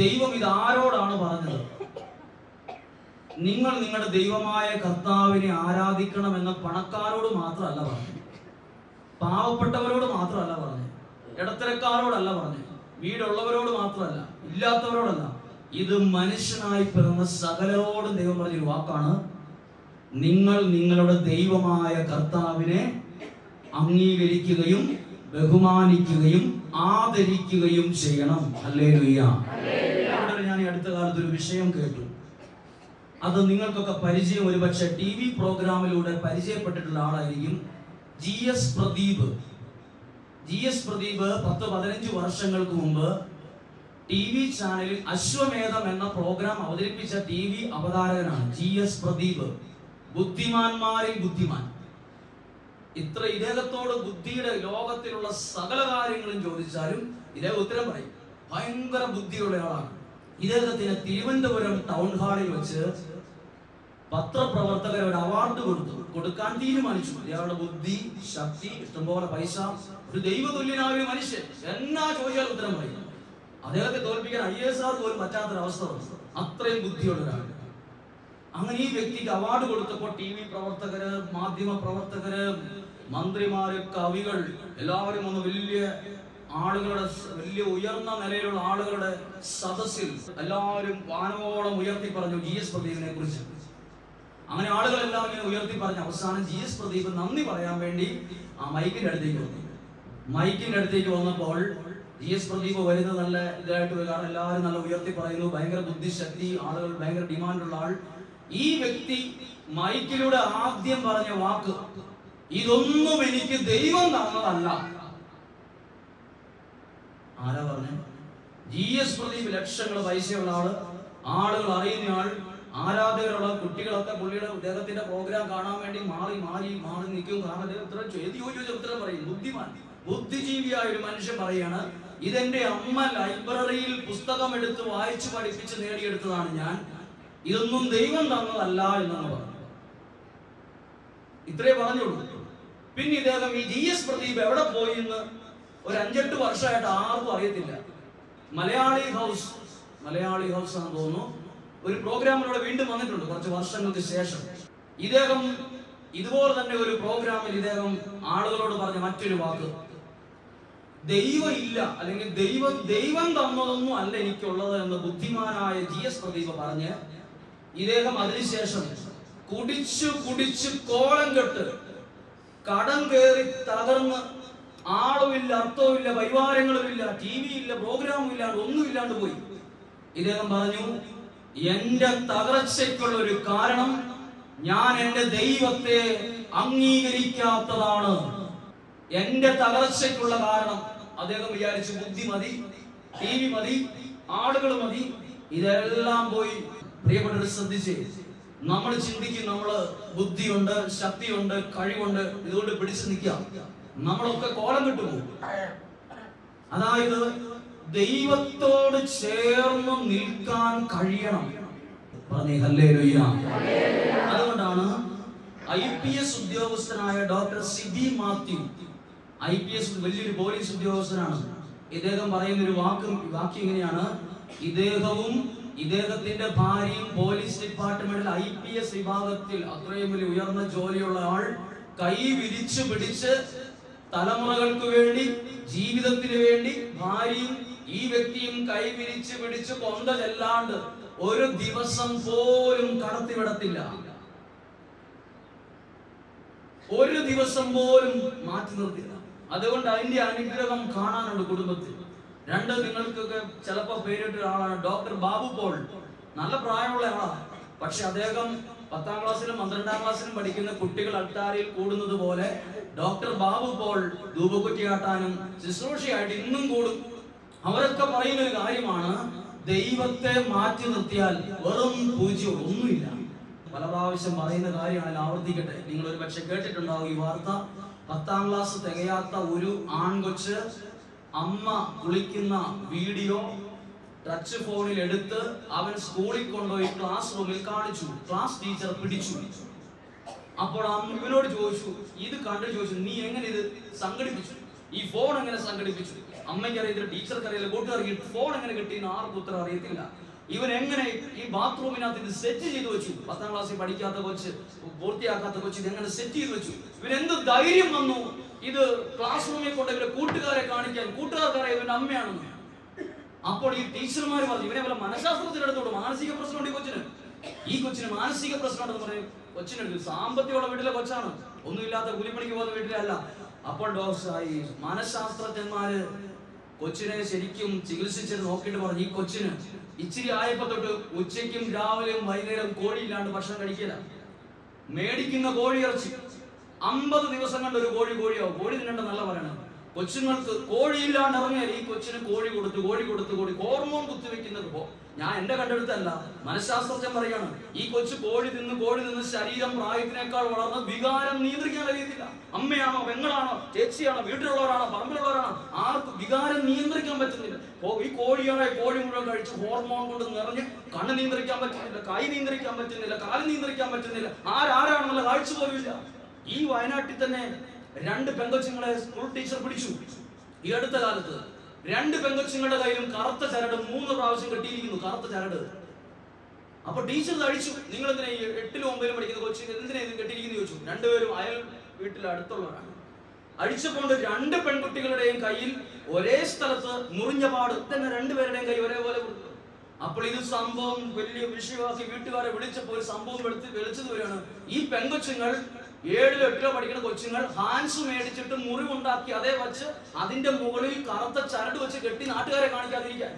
ദൈവം ഇത് ആരോടാണ് പറഞ്ഞത്? നിങ്ങൾ നിങ്ങളുടെ ദൈവമായ കർത്താവിനെ ആരാധിക്കണം ആരാധിക്കണമെന്ന് പണക്കാരോട് മാത്രമല്ല പറഞ്ഞു പാവപ്പെട്ടവരോട് മാത്രമല്ല പറഞ്ഞു ഇടത്തരക്കാരോടല്ല പറഞ്ഞു വീടുള്ളവരോട് മാത്രമല്ല ഇല്ലാത്തവരോടല്ല. ഇത് മനുഷ്യനായി പിറന്ന സകലരോടും ദൈവം പറഞ്ഞൊരു വാക്കാണ്. നിങ്ങൾ നിങ്ങളുടെ ദൈവമായ കർത്താവിനെ അംഗീകരിക്കുകയും ബഹുമാനിക്കുകയും ആദരിക്കുകയും ചെയ്യണം. അല്ലേ ഞാൻ ഈ അടുത്ത കാലത്ത് ഒരു വിഷയം കേട്ടു. അത് നിങ്ങൾക്കൊക്കെ പരിചയം ഒരുപക്ഷെ ടി വി പ്രോഗ്രാമിലൂടെ പരിചയപ്പെട്ടിട്ടുള്ള ആളായിരിക്കും G S Pradeep. G S Pradeep പത്ത് പതിനഞ്ച് വർഷങ്ങൾക്ക് മുമ്പ് ടി വി ചാനലിൽ അശ്വമേധം എന്ന പ്രോഗ്രാം അവതരിപ്പിച്ച ടി വി അവതാരകനാണ് ജി എസ് പ്രദീപ്. ബുദ്ധിമാന്മാരിൽ ബുദ്ധിമാൻ. ഇത്ര ഇദ്ദേഹത്തോട് ബുദ്ധിയുടെ ലോകത്തിലുള്ള സകല കാര്യങ്ങളും ചോദിച്ചാലും ഇദ്ദേഹം ഉത്തരം പറയും. ഭയങ്കര ബുദ്ധിയുള്ള ആളാണ്. ഇദ്ദേഹത്തിന് തിരുവനന്തപുരം ടൗൺ ഹാളിൽ വെച്ച് പത്രപ്രവർത്തകർ ഒരു അവാർഡ് കൊടുത്തു. കൊടുക്കാൻ തീരുമാനിച്ചു. ഇയാളുടെ ബുദ്ധി ശക്തി ഇഷ്ടംപോലെ പൈസ. ഒരു ദൈവതുല്യനായ മനുഷ്യൻ. എന്നാ ചോദിച്ചാൽ ഉത്തരം പറയും. അദ്ദേഹത്തെ തോൽപ്പിക്കാൻ ഐ എസ് ആർ പോലും പറ്റാത്തൊരവസ്ഥ വന്നു. അത്രയും ബുദ്ധിയുള്ള ഒരാൾ അങ്ങനെ ഈ വ്യക്തിക്ക് അവാർഡ് കൊടുത്തപ്പോൾ ടി വി പ്രവർത്തകര് മാധ്യമ പ്രവർത്തകര് മന്ത്രിമാര് കവികൾ എല്ലാവരും ഒന്ന് വലിയ ആളുകളുടെ വലിയ ഉയർന്ന നിലയിലുള്ള ആളുകളുടെ സദസ്സിൽ എല്ലാവരും വാനോളം ഉയർത്തി പറഞ്ഞു ജി എസ് പ്രദീപിനെ കുറിച്ച്. അങ്ങനെ ആളുകളെല്ലാം ഇങ്ങനെ ഉയർത്തി പറഞ്ഞ് അവസാനം ജി എസ് പ്രദീപ് നന്ദി പറയാൻ വേണ്ടി ആ മൈക്കിന്റെ അടുത്തേക്ക് വന്നു. മൈക്കിന്റെ അടുത്തേക്ക് വന്നപ്പോൾ ജി എസ് പ്രദീപ് വരുന്നത് നല്ല ഇതായിട്ട്. കാരണം എല്ലാവരും നല്ല ഉയർത്തി പറയുന്നു. ഭയങ്കര ബുദ്ധിശക്തി ആളുകൾ ഭയങ്കര ഡിമാൻഡുള്ള ആൾ. ഈ വ്യക്തി മൈക്കിലൂടെ ആദ്യം പറഞ്ഞ വാക്ക് ഇതൊന്നും എനിക്ക് ദൈവം തന്നതല്ല. ആരാ പറഞ്ഞ? ജി എസ് പ്രദീപ് ലക്ഷങ്ങൾ പൈസയുള്ള ആൾ. ആളുകൾ അറിയുന്ന ആൾ. ആരാധകരുള്ള കുട്ടികളൊക്കെ പുള്ളിയുടെ അദ്ദേഹത്തിന്റെ പ്രോഗ്രാം കാണാൻ വേണ്ടി മാറി മാറി മാറി നിൽക്കും. കാരണം ഉത്തരം ചെയ്ത് ചോദിച്ച ഉത്തരം പറയും. ബുദ്ധിമാൻ ബുദ്ധിജീവിയായ ഒരു മനുഷ്യൻ പറയാണ് ഇതെന്റെ അമ്മ ലൈബ്രറിയിൽ പുസ്തകം എടുത്ത് വായിച്ചു പഠിപ്പിച്ച് നേടിയെടുത്തതാണ് ഞാൻ. ഇതൊന്നും ദൈവം തന്നതല്ല എന്നാണ് പറഞ്ഞത് ഇത്രേ പറഞ്ഞുള്ളൂ. പിന്നെ ഇദ്ദേഹം ഈ ജി എസ് പ്രദീപ് എവിടെ പോയി എന്ന് ഒരു അഞ്ചെട്ട് വർഷമായിട്ട് ആർക്കും അറിയത്തില്ല. മലയാളി ഹൗസ് മലയാളി ഹൗസ് ആണെന്ന് തോന്നുന്നു. ഒരു പ്രോഗ്രാമിലൂടെ വീണ്ടും വന്നിട്ടുണ്ട് കുറച്ച് വർഷങ്ങൾക്ക് ശേഷം. ഇദ്ദേഹം ഇതുപോലെ തന്നെ ഒരു പ്രോഗ്രാമിൽ ഇദ്ദേഹം ആളുകളോട് പറഞ്ഞ മറ്റൊരു വാക്ക്. ദൈവം ഇല്ല അല്ലെങ്കിൽ ദൈവം ദൈവം തന്നതൊന്നും അല്ല എനിക്കുള്ളത് എന്ന് ബുദ്ധിമാനായ ജി എസ് പ്രദീപ് പറഞ്ഞ് ഇദ്ദേഹം അതിനുശേഷം കുടിച്ചു കുടിച്ച് കോളം കെട്ട് കടം കയറി തകർന്ന് ആളുമില്ല അർത്ഥവുമില്ല പരിവാരങ്ങളുമില്ല ടി വി ഇല്ല പ്രോഗ്രാമും ഇല്ലാണ്ട് ഒന്നും ഇല്ലാണ്ട് പോയി. ഇദ്ദേഹം പറഞ്ഞു എന്റെ തകർച്ചയ്ക്കുള്ള ഒരു കാരണം ഞാൻ എന്റെ ദൈവത്തെ അംഗീകരിക്കാത്തതാണ്. എന്റെ തകർച്ചയ്ക്കുള്ള കാരണം. അദ്ദേഹം വിചാരിച്ചു ബുദ്ധി മതി ടി വി മതി ആളുകൾ മതി ഇതെല്ലാം പോയി. പ്രിയപ്പെട്ടവർ ശ്രദ്ധിച്ച് നമ്മൾ ചിന്തിക്കും നമ്മൾ ബുദ്ധിയുണ്ട് ശക്തിയുണ്ട് കഴിവുണ്ട് ഇതുകൊണ്ട് പിടിച്ചു നിൽക്കാം നമ്മളൊക്കെ കോലം കിട്ടുപോകും അതായത് ദൈവത്തോട് ചേർന്ന് നിൽക്കാൻ കഴിയണം. അതുകൊണ്ടാണ് ഐ പി എസ് ഉദ്യോഗസ്ഥനായ doctor Sibi Mathew. I P S വലിയൊരു പോലീസ് ഉദ്യോഗസ്ഥനാണ്. ഇദ്ദേഹം പറയുന്ന ഒരു വാക്കും വാക്യം ഇങ്ങനെയാണ്. ഇദ്ദേഹവും ഇദ്ദേഹത്തിന്റെ ഭാര്യയും പോലീസ് ഡിപ്പാർട്ട്മെന്റിൽ ഐ പി എസ് വിഭാഗത്തിൽ അത്രയും വലിയ ഉയർന്ന ജോലിയുള്ള ആൾ കൈ വിരിച്ചു പിടിച്ച് തലമുറകൾക്ക് വേണ്ടി ജീവിതത്തിന് വേണ്ടി ഭാര്യയും ഈ വ്യക്തിയും കൈ വിരിച്ച് പിടിച്ച് കൊന്തലല്ലാണ്ട് ഒരു ദിവസം പോലും കടത്തിവിടത്തില്ല. ഒരു ദിവസം പോലും മാറ്റി നിർത്തില്ല. അതുകൊണ്ട് അതിന്റെ അനുഗ്രഹം കാണാനുണ്ട് കുടുംബത്തിൽ. രണ്ട് നിങ്ങൾക്കൊക്കെ ചിലപ്പോ പേരിട്ട ഒരാളാണ് ഡോക്ടർ ബാബു പോൾ. നല്ല പ്രായമുള്ള ആളാണ്. പക്ഷെ അദ്ദേഹം പത്താം ക്ലാസ്സിലും പന്ത്രണ്ടാം ക്ലാസ്സിലും പഠിക്കുന്ന കുട്ടികൾ അൾത്താരിൽ കൂടുന്നത് പോലെ ഡോക്ടർ ബാബു പോൾ ധൂപക്കുറ്റിയാട്ടാനും ശുശ്രൂഷയായിട്ട് ഇന്നും കൂടും. അവരൊക്കെ പറയുന്ന ഒരു കാര്യമാണ് ദൈവത്തെ മാറ്റി നിർത്തിയാൽ വെറും പൂജ്യം ഒന്നുമില്ല. പല പ്രാവശ്യം പറയുന്ന കാര്യമാണ് ആവർത്തിക്കട്ടെ. നിങ്ങൾ ഒരു പക്ഷെ കേട്ടിട്ടുണ്ടാവും ഈ വാർത്ത. പത്താം ക്ലാസ് തികയാത്ത ഒരു ആൺകൊച്ച് അമ്മ കുളിക്കുന്ന വീഡിയോ ടച്ച് ഫോണിൽ എടുത്ത് അവൻ സ്കൂളിൽ കൊണ്ടുപോയി ക്ലാസ് റൂമിൽ കാണിച്ചു. ക്ലാസ് ടീച്ചർ പിടിച്ചു. അപ്പോൾ അമ്മനോട് ചോദിച്ചു ഇത് കണ്ടു ചോദിച്ചു നീ എങ്ങനെ ഇത് സംഘടിപ്പിച്ചു? ഈ ഫോൺ എങ്ങനെ സംഘടിപ്പിച്ചു? അമ്മയ്ക്ക് അറിയത്തില്ല ടീച്ചർക്ക് അറിയില്ല കൂട്ടുകാർക്ക് ഫോൺ എങ്ങനെ കിട്ടിയെന്ന് ആർക്കും ഉത്തരം അറിയത്തില്ല. ഇവൻ എങ്ങനെ ഈ ബാത്റൂമിനകത്ത് ഇത് സെറ്റ് ചെയ്തു വെച്ചു? പത്താം ക്ലാസ്സിൽ പഠിക്കാത്ത കൊച്ച് പൂർത്തിയാക്കാത്ത കൊച്ച് ഇത് എങ്ങനെ സെറ്റ് ചെയ്തു വെച്ചു? ഇവൻ എന്ത് ധൈര്യം വന്നു? ഇത് ക്ലാസ് റൂമിൽ കൊണ്ട് ഇവരെ കൂട്ടുകാരെ കാണിക്കാൻ കൂട്ടുകാർക്കറിയാം ഇവന്റെ അമ്മയാണെന്ന്. അപ്പോൾ ഈ ടീച്ചർമാർ പറഞ്ഞു ഇവനെ വല്ല മനഃശാസ്ത്രത്തിലെടുത്തോട്ട് മാനസിക പ്രശ്നമുണ്ട് ഈ കൊച്ചിന്. ഈ കൊച്ചിന് മാനസിക പ്രശ്നമുണ്ടെന്ന് പറയും കൊച്ചിനെടുത്ത് സാമ്പത്തികമുള്ള വീട്ടിലെ കൊച്ചാണ്. ഒന്നുമില്ലാത്ത കൂലിപ്പണിക്ക് പോകുന്ന വീട്ടിലല്ല. അപ്പോൾ ഡോക്ടർ ഈ മനഃശാസ്ത്രജ്ഞന്മാര് കൊച്ചിനെ ശരിക്കും ചികിത്സിച്ച് നോക്കിയിട്ട് പറഞ്ഞു ഈ കൊച്ചിന് ഇച്ചിരി ആയപ്പോ തൊട്ട് ഉച്ചയ്ക്കും രാവിലെയും വൈകുന്നേരം കോഴിയില്ലാണ്ട് ഭക്ഷണം കഴിക്കില്ല. മേടിക്കുന്ന കോഴി ഇറച്ചി. അമ്പത് ദിവസം കൊണ്ട് ഒരു കോഴി കോഴിയാവും കോഴി തിന്നണ്ട നല്ല പറയണം കൊച്ചുങ്ങൾക്ക് കോഴിയില്ലാണ്ട് ഇറങ്ങിയാൽ ഈ കൊച്ചിന് കോഴി കൊടുത്ത് കോഴി കൊടുത്ത് കോഴി ഹോർമോൺ കുത്തിവെക്കുന്നത് പോ ഞാൻ എന്റെ കണ്ടെടുത്തല്ല മനഃശാസ്ത്രജ്ഞൻ പറയാണ് ഈ കൊച്ചു കോഴി തിന്ന് കോഴി തിന്ന് ശരീരം പ്രായത്തിനേക്കാൾ വളർന്ന് വികാരം നിയന്ത്രിക്കാൻ കഴിയത്തില്ല. അമ്മയാണോ പെങ്ങളാണോ ചേച്ചിയാണോ വീട്ടിലുള്ളവരാണോ പറമ്പിലുള്ളവരാണോ ആർക്കും വികാരം നിയന്ത്രിക്കാൻ പറ്റുന്നില്ല. ഈ കോഴിയായ കോഴി മുഴുവൻ കഴിച്ച് ഹോർമോൺ കൊണ്ട് നിറഞ്ഞ് കണ്ണ് നിയന്ത്രിക്കാൻ പറ്റുന്നില്ല കൈ നിയന്ത്രിക്കാൻ പറ്റുന്നില്ല കാൽ നിയന്ത്രിക്കാൻ പറ്റുന്നില്ല. ആരാരാണെന്നുള്ള കാഴ്ച പോലുമില്ല. ഈ വയനാട്ടിൽ തന്നെ രണ്ട് പെങ്കൊച്ചുങ്ങളെ സ്കൂൾ ടീച്ചർ പിടിച്ചു. ഈ അടുത്ത കാലത്ത് രണ്ട് പെങ്കൊച്ചുങ്ങളുടെ കയ്യിലും കറുത്ത ചരട് മൂന്ന് പ്രാവശ്യം കെട്ടിയിരിക്കുന്നു കറുത്ത ചരട്. അപ്പൊ ടീച്ചർ കഴിച്ചു നിങ്ങൾ എന്തിനാ ഈ എട്ടിലും ഒമ്പതിലും പഠിക്കുന്ന കൊച്ചു? എന്തിനാ ഇത് കെട്ടിയിരിക്കുന്നു ചോദിച്ചു. രണ്ടുപേരും അയൽ വീട്ടിൽ അടുത്തുള്ളവരാണ്. അഴിച്ചപ്പോൾ രണ്ട് പെൺകുട്ടികളുടെയും കയ്യിൽ ഒരേ സ്ഥലത്ത് മുറിഞ്ഞ പാട് തന്നെ രണ്ടുപേരുടെയും കൈ ഒരേപോലെ കൊടുത്തു. അപ്പോൾ ഇത് സംഭവം വലിയ വിശ്വാസി വീട്ടുകാരെ വിളിച്ചപ്പോൾ ഒരു സംഭവം വെളുത്ത് വെളിച്ചത് വരികയാണ്. ഈ പെൺകൊച്ചുങ്ങൾ ഏഴിലോ എട്ടിലോ പഠിക്കുന്ന കൊച്ചുങ്ങൾ ഹാൻസ് മേടിച്ചിട്ട് മുറിവുണ്ടാക്കി അതേ വച്ച് അതിന്റെ മുകളിൽ കറുത്ത ചരട് വെച്ച് കെട്ടി നാട്ടുകാരെ കാണിക്കാതിരിക്കാൻ.